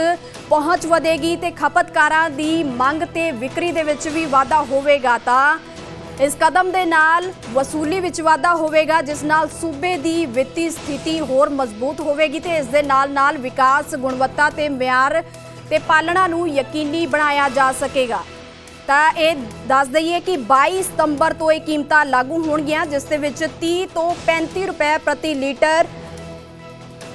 ਪਹੁੰਚ ਵਧੇਗੀ ਤੇ ਖਪਤਕਾਰਾਂ ਦੀ ਮੰਗ ਤੇ ਵਿਕਰੀ ਦੇ ਵਿੱਚ ਵੀ ਵਾਧਾ ਹੋਵੇਗਾ। ਤਾਂ ਇਸ ਕਦਮ ਦੇ ਨਾਲ ਵਸੂਲੀ ਵਿੱਚ ਵਾਧਾ ਹੋਵੇਗਾ, ਜਿਸ ਨਾਲ ਸੂਬੇ ਦੀ ਵਿੱਤੀ ਸਥਿਤੀ ਹੋਰ ਮਜ਼ਬੂਤ ਹੋਵੇਗੀ ਤੇ ਇਸ ਦੇ ਨਾਲ ਨਾਲ ਵਿਕਾਸ, ਗੁਣਵੱਤਾ ਤੇ ਮਿਆਰ ਤੇ ਪਾਲਣਾ ਨੂੰ ਯਕੀਨੀ ਬਣਾਇਆ ਜਾ ਸਕੇਗਾ। ਤਾਂ ਇਹ ਦੱਸ ਦਈਏ ਕਿ 22 ਸਤੰਬਰ ਤੋਂ ਇਹ ਕੀਮਤਾਂ ਲਾਗੂ ਹੋਣਗੀਆਂ, ਜਿਸ ਦੇ ਵਿੱਚ 30 ਤੋਂ 35 ਰੁਪਏ ਪ੍ਰਤੀ ਲੀਟਰ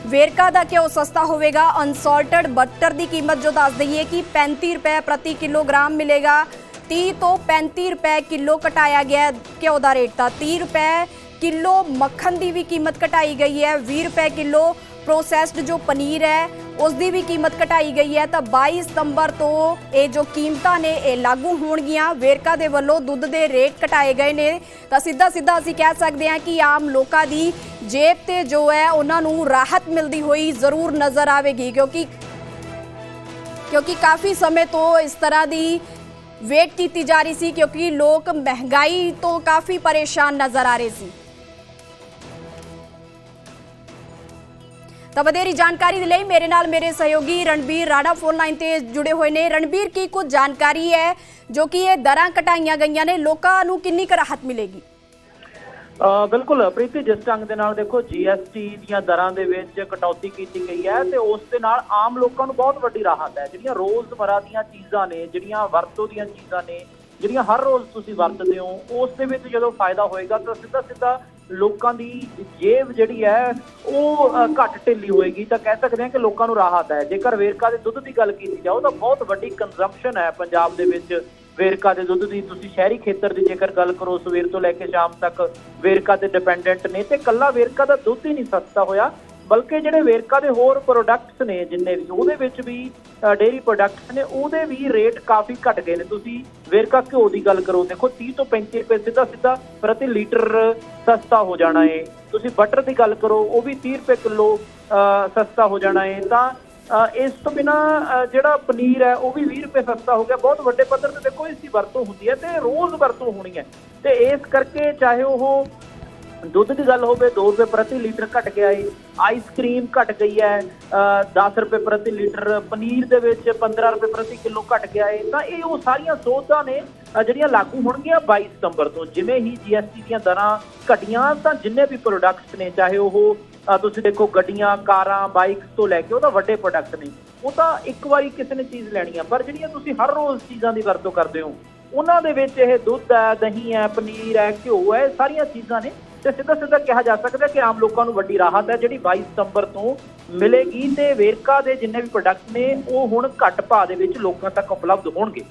ਵੇਰਕਾ ਦਾ ਘਿਓ ਸਸਤਾ ਹੋਵੇਗਾ। ਅਨਸਾਲਟਡ ਬਟਰ ਦੀ ਕੀਮਤ ਜੋ ਦੱਸ ਦਈਏ ਕਿ 35 ਰੁਪਏ ਪ੍ਰਤੀ ਕਿਲੋਗ੍ਰਾਮ ਮਿਲੇਗਾ। 30 ਤੋਂ 35 ਰੁਪਏ ਕਿਲੋ ਘਟਾਇਆ ਗਿਆ ਘਿਓ ਦਾ ਰੇਟ। ਤਾਂ 30 ਰੁਪਏ ਕਿਲੋ ਮੱਖਣ ਦੀ ਵੀ ਕੀਮਤ ਘਟਾਈ ਗਈ ਹੈ। 20 ਰੁਪਏ ਕਿਲੋ ਪ੍ਰੋਸੈਸਡ ਜੋ ਪਨੀਰ ਹੈ ਉਸ ਦੀ ਵੀ ਕੀਮਤ ਘਟਾਈ ਗਈ ਹੈ। ਤਾਂ 22 ਸਤੰਬਰ ਤੋਂ ਇਹ ਜੋ ਕੀਮਤਾਂ ਨੇ, ਇਹ ਲਾਗੂ ਹੋਣਗੀਆਂ। ਵੇਰਕਾ ਦੇ ਵੱਲੋਂ ਦੁੱਧ ਦੇ ਰੇਟ ਘਟਾਏ ਗਏ ਨੇ। ਤਾਂ ਸਿੱਧਾ ਸਿੱਧਾ ਅਸੀਂ ਕਹਿ ਸਕਦੇ ਹਾਂ ਕਿ ਆਮ ਲੋਕਾਂ ਦੀ ਜੇਬ ਤੇ ਜੋ ਹੈ, ਉਹਨਾਂ ਨੂੰ ਰਾਹਤ ਮਿਲਦੀ ਹੋਈ ਜ਼ਰੂਰ ਨਜ਼ਰ ਆਵੇਗੀ। ਕਿਉਂਕਿ ਕਿਉਂਕਿ ਕਾਫੀ ਸਮੇਂ ਤੋਂ ਇਸ ਤਰ੍ਹਾਂ ਦੀ ਵੇਟ ਕੀਤੀ ਜਾ ਰਹੀ ਸੀ, ਕਿਉਂਕਿ ਲੋਕ ਮਹਿੰਗਾਈ ਤੋਂ ਕਾਫੀ ਪਰੇਸ਼ਾਨ ਨਜ਼ਰ ਆ ਰਹੇ ਸੀ। ਤਾਂ ਵਧੇਰੀ ਜਾਣਕਾਰੀ ਦੇ ਲਈ ਮੇਰੇ ਨਾਲ ਮੇਰੇ ਸਹਿਯੋਗੀ ਰਣਬੀਰ ਰਾਣਾ ਫੋਨ ਲਾਈਨ ਤੇ ਜੁੜੇ ਹੋਏ ਨੇ। ਰਣਬੀਰ, ਕੀ ਕੁਝ ਜਾਣਕਾਰੀ ਹੈ ਜੋ ਕਿ ਇਹ ਦਰਾਂ ਘਟਾਈਆਂ ਗਈਆਂ ਨੇ? ਲੋਕਾਂ ਨੂੰ ਕਿੰਨੀ ਕੁ ਰਾਹਤ ਮਿਲੇਗੀ? ਬਿਲਕੁਲ ਪ੍ਰੀਤੀ, ਜਿਸ ਢੰਗ ਦੇ ਨਾਲ ਦੇਖੋ ਜੀਐਸਟੀ ਦੀਆਂ ਦਰਾਂ ਦੇ ਵਿੱਚ ਕਟੌਤੀ ਕੀਤੀ ਗਈ ਹੈ ਤੇ ਉਸ ਦੇ ਨਾਲ ਆਮ ਲੋਕਾਂ ਨੂੰ ਬਹੁਤ ਵੱਡੀ ਰਾਹਤ ਹੈ। ਜਿਹੜੀਆਂ ਰੋਜ਼ਮਰਾ ਦੀਆਂ ਚੀਜ਼ਾਂ ਨੇ, ਜਿਹੜੀਆਂ ਵਰਤੋਂ ਦੀਆਂ ਚੀਜ਼ਾਂ ਨੇ ਜਿਹੜੀਆਂ ਹਰ ਰੋਜ਼ ਤੁਸੀਂ ਵਰਤਦੇ ਹੋ, ਉਸ ਦੇ ਵਿੱਚ ਜਦੋਂ ਫਾਇਦਾ ਹੋਏਗਾ ਤਾਂ ਸਿੱਧਾ ਸਿੱਧਾ ਲੋਕਾਂ ਦੀ ਜੇਬ ਜਿਹੜੀ ਹੈ, ਉਹ ਘੱਟ ਢਿੱਲੀ ਹੋਏਗੀ। ਤਾਂ ਕਹਿ ਸਕਦੇ ਹਾਂ ਕਿ ਲੋਕਾਂ ਨੂੰ ਰਾਹਤ ਹੈ। ਜੇਕਰ ਵੇਰਕਾ ਦੇ ਦੁੱਧ ਦੀ ਗੱਲ ਕੀਤੀ ਜਾਓ, ਤਾਂ ਬਹੁਤ ਵੱਡੀ ਕੰਜ਼ੰਪਸ਼ਨ ਹੈ ਪੰਜਾਬ ਦੇ ਵਿੱਚ ਵੇਰਕਾ ਦੇ ਦੁੱਧ ਦੀ। ਤੁਸੀਂ ਸ਼ਹਿਰੀ ਖੇਤਰ ਦੀ ਜੇਕਰ ਗੱਲ ਕਰੋ, ਸਵੇਰ ਤੋਂ ਲੈ ਕੇ ਸ਼ਾਮ ਤੱਕ ਵੇਰਕਾ ਤੇ ਡਿਪੈਂਡੈਂਟ ਨੇ, ਤੇ ਕੱਲਾ ਵੇਰਕਾ ਦਾ ਦੁੱਧ ਹੀ ਨਹੀਂ ਸਸਤਾ ਹੋਇਆ। ਬਲਕਿ ਜਿਹੜੇ ਵੇਰਕਾ ਦੇ ਹੋਰ ਪ੍ਰੋਡਕਟਸ ਨੇ ਜਿੰਨੇ ਵੀ ਉਹਦੇ ਵਿੱਚ ਵੀ ਡੇਰੀ ਪ੍ਰੋਡਕਟਸ ਨੇ ਉਹਦੇ ਵੀ ਰੇਟ ਕਾਫੀ ਘਟ ਗਏ ਨੇ। ਤੁਸੀਂ ਵੇਰਕਾ ਘਿਓ ਦੀ ਗੱਲ ਕਰੋ ਦੇਖੋ 30 ਤੋਂ 35 ਰੁਪਏ ਸਿੱਧਾ ਸਿੱਧਾ ਪ੍ਰਤੀ ਲੀਟਰ ਸਸਤਾ ਹੋ ਜਾਣਾ ਹੈ ਤੁਸੀਂ ਬਟਰ ਦੀ ਗੱਲ ਕਰੋ ਉਹ ਵੀ 30 ਰੁਪਏ ਕਿਲੋ ਸਸਤਾ ਹੋ ਜਾਣਾ ਏ। ਤਾਂ ਅ, ਇਸ ਤੋਂ ਬਿਨਾ ਜਿਹੜਾ ਪਨੀਰ ਹੈ ਉਹ ਵੀ 20 ਰੁਪਏ ਸਸਤਾ ਹੋ ਗਿਆ। ਬਹੁਤ ਵੱਡੇ ਪੱਧਰ ਤੇ ਦੇਖੋ ਇਸ ਦੀ ਵਰਤੋਂ ਹੁੰਦੀ ਹੈ ਤੇ ਰੋਜ਼ ਵਰਤੋਂ ਹੋਣੀ ਹੈ। ਤੇ ਇਸ ਕਰਕੇ ਚਾਹੇ ਉਹ ਦੁੱਧ ਦੀ ਗੱਲ ਹੋਵੇ 2 ਰੁਪਏ ਪ੍ਰਤੀ ਲੀਟਰ ਘਟ ਗਿਆ ਹੈ ਆਈਸਕ੍ਰੀਮ ਘਟ ਗਈ ਹੈ ਅ, 10 ਰੁਪਏ ਪ੍ਰਤੀ ਲੀਟਰ। ਪਨੀਰ ਦੇ ਵਿੱਚ 15 ਰੁਪਏ ਪ੍ਰਤੀ ਕਿਲੋ ਘਟ ਗਿਆ ਹੈ ਤਾਂ ਇਹ ਉਹ ਸਾਰੀਆਂ ਸੋਧਾਂ ਨੇ ਜਿਹੜੀਆਂ ਲਾਗੂ ਹੋਣਗੀਆਂ 22 ਸਤੰਬਰ ਤੋਂ। ਜਿਵੇਂ ਹੀ ਜੀਐਸਟੀ ਦੀਆਂ ਦਰਾਂ ਘਟੀਆਂ ਤਾਂ ਜਿੰਨੇ ਵੀ ਪ੍ਰੋਡਕਟਸ ਨੇ ਚਾਹੇ ਉਹ ਤੁਸੀਂ ਦੇਖੋ ਗੱਡੀਆਂ ਕਾਰਾਂ ਬਾਈਕਸ ਤੋਂ ਲੈ ਕੇ ਉਹਦਾ ਵੱਡੇ ਪ੍ਰੋਡਕਟ ਨੇ। ਉਹ ਤਾਂ ਇੱਕ ਵਾਰੀ ਕਿਸੇ ਨੇ ਚੀਜ਼ ਲੈਣੀ ਆ। ਪਰ ਜਿਹੜੀਆਂ ਤੁਸੀਂ ਹਰ ਰੋਜ਼ ਚੀਜ਼ਾਂ ਦੀ ਵਰਤੋਂ ਕਰਦੇ ਹੋ ਉਹਨਾਂ ਦੇ ਵਿੱਚ ਇਹ ਦੁੱਧ ਹੈ ਦਹੀਂ ਹੈ ਪਨੀਰ ਹੈ ਘਿਓ ਹੈ ਇਹ ਸਾਰੀਆਂ ਚੀਜ਼ਾਂ ਨੇ ਤੇ ਸਿੱਧਾ ਸਿੱਧਾ ਕਿਹਾ ਜਾ ਸਕਦਾ ਕਿ ਆਮ ਲੋਕਾਂ ਨੂੰ ਵੱਡੀ ਰਾਹਤ ਹੈ, ਜਿਹੜੀ 22 ਸਤੰਬਰ ਤੋਂ ਮਿਲੇਗੀ ਤੇ ਵੇਰਕਾ ਦੇ ਜਿੰਨੇ ਵੀ ਪ੍ਰੋਡਕਟ ਨੇ, ਉਹ ਹੁਣ ਘੱਟ ਭਾਅ ਦੇ ਵਿੱਚ ਲੋਕਾਂ ਤੱਕ ਉਪਲਬਧ ਹੋਣਗੇ।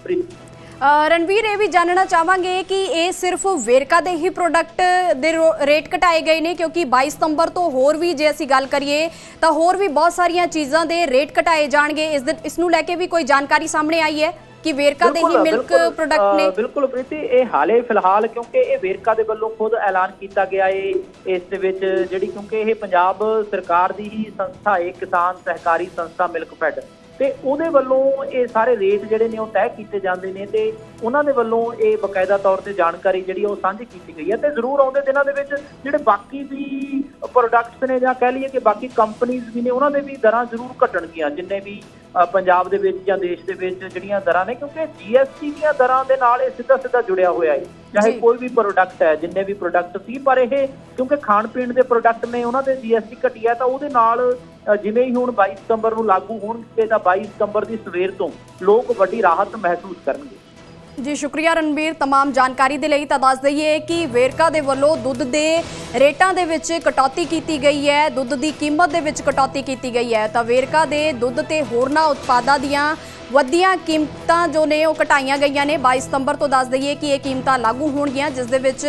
ਰਣਵੀਰ, ਇਹ ਵੀ ਜਾਣਨਾ ਚਾਹਾਂਗੇ ਕਿ ਇਹ ਸਿਰਫ ਵੇਰਕਾ ਦੇ ਹੀ ਪ੍ਰੋਡਕਟ ਦੇ ਰੇਟ ਘਟਾਏ ਗਏ ਨੇ, ਕਿਉਂਕਿ 22 ਸਤੰਬਰ ਤੋਂ ਹੋਰ ਵੀ ਜੇ ਅਸੀਂ ਗੱਲ ਕਰੀਏ, ਤਾਂ ਹੋਰ ਵੀ ਬਹੁਤ ਸਾਰੀਆਂ ਚੀਜ਼ਾਂ ਦੇ ਰੇਟ ਘਟਾਏ ਜਾਣਗੇ। ਇਸ ਇਸ ਨੂੰ ਲੈ ਕੇ ਵੀ ਕੋਈ ਜਾਣਕਾਰੀ ਸਾਹਮਣੇ ਆਈ ਹੈ। ਕਿ ਵੇਰਕਾ ਦੇ ਹੀ ਮਿਲਕ ਪ੍ਰੋਡਕਟ ਨੇ? ਬਿਲਕੁਲ ਪ੍ਰੀਤੀ ਇਹ ਹਾਲੇ ਫਿਲਹਾਲ ਕਿਉਂਕਿ ਇਹ ਵੇਰਕਾ ਦੇ ਵੱਲੋਂ ਖੁਦ ਐਲਾਨ ਕੀਤਾ ਗਿਆ ਏ ਇਸ ਦੇ ਵਿੱਚ ਜਿਹੜੀ ਕਿਉਂਕਿ ਇਹ ਪੰਜਾਬ ਸਰਕਾਰ ਦੀ ਹੀ ਸੰਸਥਾ ਹੈ ਕਿਸਾਨ ਸਹਿਕਾਰੀ ਸੰਸਥਾ ਮਿਲਕਫੈਡ। ਤੇ ਉਹਦੇ ਵੱਲੋਂ ਇਹ ਸਾਰੇ ਰੇਟ ਜਿਹੜੇ ਨੇ ਉਹ ਤੈਅ ਕੀਤੇ ਜਾਂਦੇ ਨੇ ਤੇ ਉਹਨਾਂ ਦੇ ਵੱਲੋਂ ਇਹ ਬਕਾਇਦਾ ਤੌਰ ਤੇ ਜਾਣਕਾਰੀ ਜਿਹੜੀ ਉਹ ਸਾਂਝੀ ਕੀਤੀ ਗਈ ਹੈ ਤੇ ਜ਼ਰੂਰ ਆਉਂਦੇ ਦਿਨਾਂ ਦੇ ਵਿੱਚ ਜਿਹੜੇ ਬਾਕੀ ਵੀ ਪ੍ਰੋਡਕਟਸ ਨੇ ਜਾਂ ਕਹਿ ਲਈਏ ਕਿ ਬਾਕੀ ਕੰਪਨੀਆਂ ਵੀ ਨੇ ਉਹਨਾਂ ਦੇ ਵੀ ਦਰਾਂ ਜ਼ਰੂਰ ਘਟਣਗੀਆਂ ਜਿੰਨੇ ਵੀ ਪੰਜਾਬ ਦੇ ਵਿੱਚ ਜਾਂ ਦੇਸ਼ ਦੇ ਵਿੱਚ ਜਿਹੜੀਆਂ ਦਰਾਂ ਨੇ ਕਿਉਂਕਿ ਜੀਐਸਟੀ ਦੀਆਂ ਦਰਾਂ ਦੇ ਨਾਲ ਇਹ ਸਿੱਧਾ ਸਿੱਧਾ ਜੁੜਿਆ ਹੋਇਆ ਹੈ ਚਾਹੇ। ਕੋਈ ਵੀ ਪ੍ਰੋਡਕਟ ਹੈ ਜਿੰਨੇ ਵੀ ਪ੍ਰੋਡਕਟ ਸੀ ਪਰ ਇਹ ਕਿਉਂਕਿ ਖਾਣ ਪੀਣ ਦੇ ਪ੍ਰੋਡਕਟ ਨੇ ਉਹਨਾਂ ਦੇ ਜੀਐਸਟੀ ਘਟਿਆ ਤਾਂ ਉਹਦੇ ਨਾਲ ਜਿਵੇਂ ਹੀ ਹੁਣ 22 ਸਤੰਬਰ ਨੂੰ ਲਾਗੂ ਹੋਣਗੇ ਤਾਂ 22 ਸਤੰਬਰ ਦੀ ਸਵੇਰ ਤੋਂ ਲੋਕ ਵੱਡੀ ਰਾਹਤ ਮਹਿਸੂਸ ਕਰਨਗੇ ਜੀ ਸ਼ੁਕਰੀਆ ਰਣਬੀਰ तमाम ਜਾਣਕਾਰੀ ਦੇ ਲਈ ਤਾਂ ਦੱਸ ਦਈਏ ਕਿ ਵੇਰਕਾ ਦੇ ਵੱਲੋਂ ਦੁੱਧ ਦੇ ਰੇਟਾਂ ਦੇ ਵਿੱਚ ਕਟੌਤੀ ਕੀਤੀ ਗਈ ਹੈ ਦੁੱਧ ਦੀ ਕੀਮਤ ਦੇ ਵਿੱਚ ਕਟੌਤੀ ਕੀਤੀ ਗਈ ਹੈ ਤਾਂ ਵੇਰਕਾ ਦੇ ਦੁੱਧ ਤੇ ਹੋਰਨਾਂ ਉਤਪਾਦਾਂ ਦੀਆਂ ਵਧੀਆਂ ਕੀਮਤਾਂ ਜੋ ਨੇ ਉਹ ਘਟਾਈਆਂ ਗਈਆਂ ਨੇ। 22 ਸਤੰਬਰ ਤੋਂ ਦੱਸ ਦਈਏ ਕਿ ਇਹ ਕੀਮਤਾਂ ਲਾਗੂ ਹੋਣਗੀਆਂ, ਜਿਸ ਦੇ ਵਿੱਚ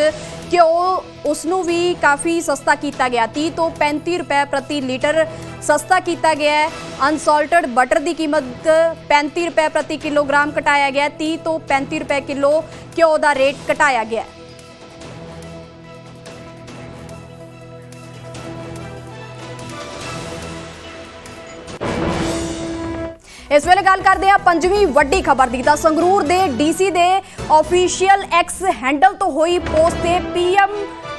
ਘਿਓ ਉਸ ਨੂੰ ਵੀ ਕਾਫੀ ਸਸਤਾ ਕੀਤਾ ਗਿਆ। 30 ਤੋਂ 35 ਰੁਪਏ ਪ੍ਰਤੀ ਲੀਟਰ ਸਸਤਾ ਕੀਤਾ ਗਿਆ ਹੈ। ਅਨਸਾਲਟਡ ਬਟਰ ਦੀ ਕੀਮਤ 35 ਰੁਪਏ ਪ੍ਰਤੀ ਕਿਲੋਗ੍ਰਾਮ ਘਟਾਇਆ ਗਿਆ ਹੈ। 30 ਤੋਂ 35 ਰੁਪਏ ਕਿਲੋ ਘਿਓ ਦਾ ਰੇਟ ਘਟਾਇਆ ਗਿਆ ਹੈ। ਇਸ ਵੇਲੇ ਗੱਲ ਕਰਦੇ ਆ ਪੰਜਵੀਂ ਵੱਡੀ ਖਬਰ ਦੀ। ਤਾਂ ਸੰਗਰੂਰ ਦੇ ਡੀਸੀ ਦੇ ਆਫੀਸ਼ੀਅਲ ਐਕਸ ਹੈਂਡਲ ਤੋਂ ਹੋਈ ਪੋਸਟ ਤੇ ਪੀਐਮ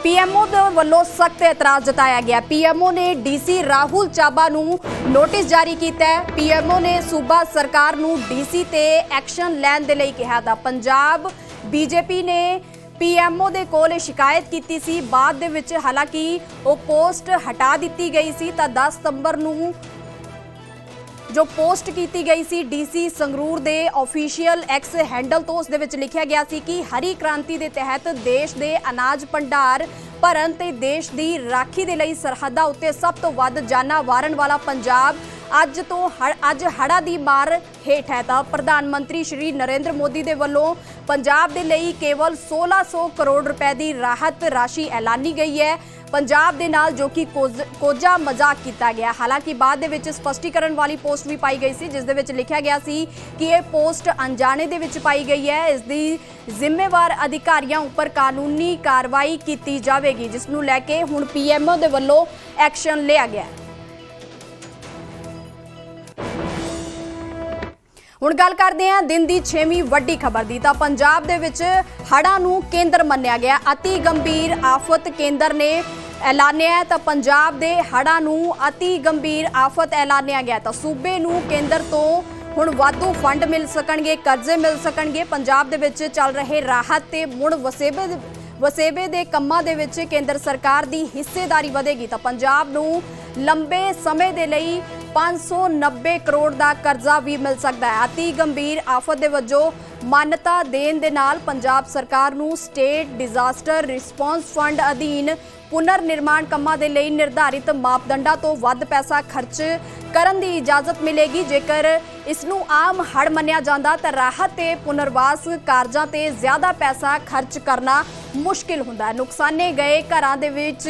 ਪੀਐਮਓ ਦੇ ਵੱਲੋਂ ਸਖਤ ਇਤਰਾਜ਼ ਜਤਾਇਆ ਗਿਆ। ਪੀਐਮਓ ਨੇ ਡੀਸੀ ਰਾਹੁਲ ਚਾਬਾ ਨੂੰ ਨੋਟਿਸ ਜਾਰੀ ਕੀਤਾ ਹੈ। ਪੀਐਮਓ ਨੇ ਸੂਬਾ ਸਰਕਾਰ ਨੂੰ ਡੀਸੀ ਤੇ ਐਕਸ਼ਨ ਲੈਣ ਦੇ ਲਈ ਕਿਹਾ ਤਾਂ ਪੰਜਾਬ ਬੀਜੇਪੀ ਨੇ ਪੀਐਮਓ ਦੇ ਕੋਲ ਇਹ ਸ਼ਿਕਾਇਤ ਕੀਤੀ ਸੀ। ਬਾਅਦ ਦੇ ਵਿੱਚ ਹਾਲਾਂਕਿ ਉਹ ਪੋਸਟ ਹਟਾ ਦਿੱਤੀ ਗਈ ਸੀ ਤਾਂ 10 ਸਤੰਬਰ ਨੂੰ ਜੋ ਪੋਸਟ ਕੀਤੀ ਗਈ ਸੀ ਡੀਸੀ ਸੰਗਰੂਰ ਦੇ ਆਫੀਸ਼ੀਅਲ ਐਕਸ ਹੈਂਡਲ ਤੋਂ, ਉਸ ਦੇ ਵਿੱਚ ਲਿਖਿਆ ਗਿਆ ਸੀ ਕਿ ਹਰੀ ਕ੍ਰਾਂਤੀ ਦੇ ਤਹਿਤ ਦੇਸ਼ ਦੇ ਅਨਾਜ ਭੰਡਾਰ ਭਰਨ ਤੇ ਦੇਸ਼ ਦੀ ਰਾਖੀ ਦੇ ਲਈ ਸਰਹੱਦਾਂ ਉੱਤੇ ਸਭ ਤੋਂ ਵੱਧ ਜਾਨਾਂ ਵਾਰਨ ਵਾਲਾ ਪੰਜਾਬ ਅੱਜ ਤੋਂ ਹੜ੍ਹ- ਅੱਜ ਹੜਾ ਦੀ ਮਾਰ ਹੇਠ ਹੈ। ਤਾਂ ਪ੍ਰਧਾਨ ਮੰਤਰੀ ਸ਼੍ਰੀ ਨਰਿੰਦਰ ਮੋਦੀ ਦੇ ਵੱਲੋਂ ਪੰਜਾਬ ਦੇ ਲਈ ਕੇਵਲ 1600 ਕਰੋੜ ਰੁਪਏ ਦੀ ਰਾਹਤ ਰਾਸ਼ੀ ਐਲਾਨੀ ਗਈ ਹੈ। ਪੰਜਾਬ ਦੇ ਨਾਲ ਜੋ ਕਿ ਕੋਜ਼- ਕੋਝਾ ਮਜ਼ਾਕ ਕੀਤਾ ਗਿਆ। ਹਾਲਾਂਕਿ ਬਾਅਦ ਦੇ ਵਿੱਚ ਸਪਸ਼ਟੀਕਰਨ ਵਾਲੀ ਪੋਸਟ ਵੀ ਪਾਈ ਗਈ ਸੀ, ਜਿਸ ਦੇ ਵਿੱਚ ਲਿਖਿਆ ਗਿਆ ਸੀ ਕਿ ਇਹ ਪੋਸਟ ਅਣਜਾਣੇ ਦੇ ਵਿੱਚ ਪਾਈ ਗਈ ਹੈ। ਇਸ ਦੀ ਜ਼ਿੰਮੇਵਾਰ ਅਧਿਕਾਰੀਆਂ ਉੱਪਰ ਕਾਨੂੰਨੀ ਕਾਰਵਾਈ ਕੀਤੀ ਜਾਵੇਗੀ, ਜਿਸ ਨੂੰ ਲੈ ਕੇ ਹੁਣ ਪੀਐਮਓ ਦੇ ਵੱਲੋਂ ਐਕਸ਼ਨ ਲਿਆ ਗਿਆ ਹੈ। ਹੁਣ ਗੱਲ ਕਰਦੇ ਹਾਂ ਦਿਨ ਦੀ 6ਵੀਂ ਵੱਡੀ ਖਬਰ ਦੀ। ਤਾਂ ਪੰਜਾਬ ਦੇ ਵਿੱਚ ਹੜ੍ਹਾਂ ਨੂੰ ਕੇਂਦਰ ਮੰਨਿਆ ਗਿਆ। ਅਤੀ ਗੰਭੀਰ ਆਫਤ ਕੇਂਦਰ ਨੇ ਐਲਾਨਿਆ ਤਾਂ ਪੰਜਾਬ ਦੇ ਹੜ੍ਹਾਂ ਨੂੰ ਅਤੀ ਗੰਭੀਰ ਆਫਤ ਐਲਾਨਿਆ ਗਿਆ। ਤਾਂ ਸੂਬੇ ਨੂੰ ਕੇਂਦਰ ਤੋਂ ਹੁਣ ਵਾਧੂ ਫੰਡ ਮਿਲ ਸਕਣਗੇ, ਕਰਜ਼ੇ ਮਿਲ ਸਕਣਗੇ। ਪੰਜਾਬ ਦੇ ਵਿੱਚ ਚੱਲ ਰਹੇ ਰਾਹਤ ਤੇ ਮੁੜ ਵਸੇਬੇ ਵਸੇਬੇ ਦੇ ਕੰਮਾਂ ਦੇ ਵਿੱਚ ਕੇਂਦਰ ਸਰਕਾਰ ਦੀ ਹਿੱਸੇਦਾਰੀ ਵਧੇਗੀ। ਤਾਂ ਪੰਜਾਬ ਨੂੰ ਲੰਬੇ ਸਮੇਂ ਦੇ ਲਈ 590 ਕਰੋੜ ਦਾ ਕਰਜ਼ਾ ਵੀ ਮਿਲ ਸਕਦਾ ਹੈ। ਅਤੀ ਗੰਭੀਰ ਆਫਤ ਦੇ ਵਜੋਂ ਮਾਨਤਾ ਦੇਣ ਦੇ ਨਾਲ ਪੰਜਾਬ ਸਰਕਾਰ ਨੂੰ ਸਟੇਟ ਡਿਜ਼ਾਸਟਰ ਰਿਸਪੌਂਸ ਫੰਡ ਅਧੀਨ ਪੁਨਰ ਨਿਰਮਾਣ ਕੰਮਾਂ ਦੇ ਲਈ ਨਿਰਧਾਰਿਤ ਮਾਪਦੰਡਾਂ ਤੋਂ ਵੱਧ ਪੈਸਾ ਖਰਚ ਕਰਨ ਦੀ ਇਜਾਜ਼ਤ ਮਿਲੇਗੀ। ਜੇਕਰ ਇਸ ਨੂੰ ਆਮ ਹੜ ਮੰਨਿਆ ਜਾਂਦਾ ਤਾਂ ਰਾਹਤ ਤੇ ਪੁਨਰਵਾਸ ਕਾਰਜਾਂ ਤੇ ਜ਼ਿਆਦਾ ਪੈਸਾ ਖਰਚ ਕਰਨਾ ਮੁਸ਼ਕਿਲ ਹੁੰਦਾ ਹੈ। ਨੁਕਸਾਨੇ ਗਏ ਘਰਾਂ ਦੇ ਵਿੱਚ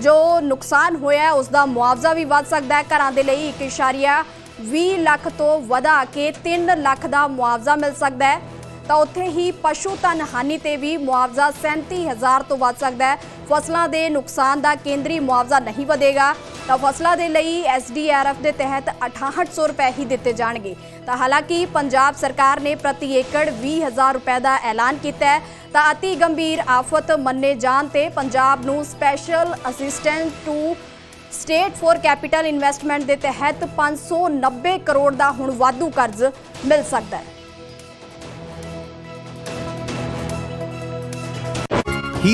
ਜੋ ਨੁਕਸਾਨ ਹੋਇਆ ਹੈ, ਉਸ ਦਾ ਮੁਆਵਜ਼ਾ ਵੀ ਵੱਧ ਸਕਦਾ ਹੈ। ਘਰਾਂ ਦੇ ਲਈ 1.20 ਲੱਖ ਤੋਂ ਵਧਾ ਕੇ 3 ਲੱਖ ਦਾ ਮੁਆਵਜ਼ਾ ਮਿਲ ਸਕਦਾ ਹੈ। ਤਾਂ ਉੱਥੇ ਹੀ ਪਸ਼ੂ ਧਨ ਹਾਨੀ ਤੇ ਵੀ ਮੁਆਵਜ਼ਾ 37000 ਤੋਂ ਵੱਧ ਸਕਦਾ ਹੈ। ਫਸਲਾਂ ਦੇ ਨੁਕਸਾਨ ਦਾ ਕੇਂਦਰੀ ਮੁਆਵਜ਼ਾ ਨਹੀਂ ਵਧੇਗਾ, ਤਾਂ ਫਸਲਾਂ ਦੇ ਲਈ ਐਸਡੀਆਰਐਫ ਦੇ ਤਹਿਤ 6800 ਰੁਪਏ ਹੀ ਦਿੱਤੇ ਜਾਣਗੇ। ਤਾਂ ਹਾਲਾਂਕਿ ਪੰਜਾਬ ਸਰਕਾਰ ਨੇ ਪ੍ਰਤੀ ਏਕੜ 20000 ਰੁਪਏ ਦਾ ਐਲਾਨ ਕੀਤਾ ਹੈ, ਤਾਂ ਅਤੀ ਗੰਭੀਰ ਆਫਤ ਮੰਨੇ ਜਾਣ ਤੇ ਪੰਜਾਬ ਨੂੰ special assistant to state for capital investment ਦੇ ਤਹਿਤ 590 ਕਰੋੜ ਦਾ ਹੁਣ ਵਾਧੂ ਕਰਜ਼ ਮਿਲ ਸਕਦਾ ਹੈ।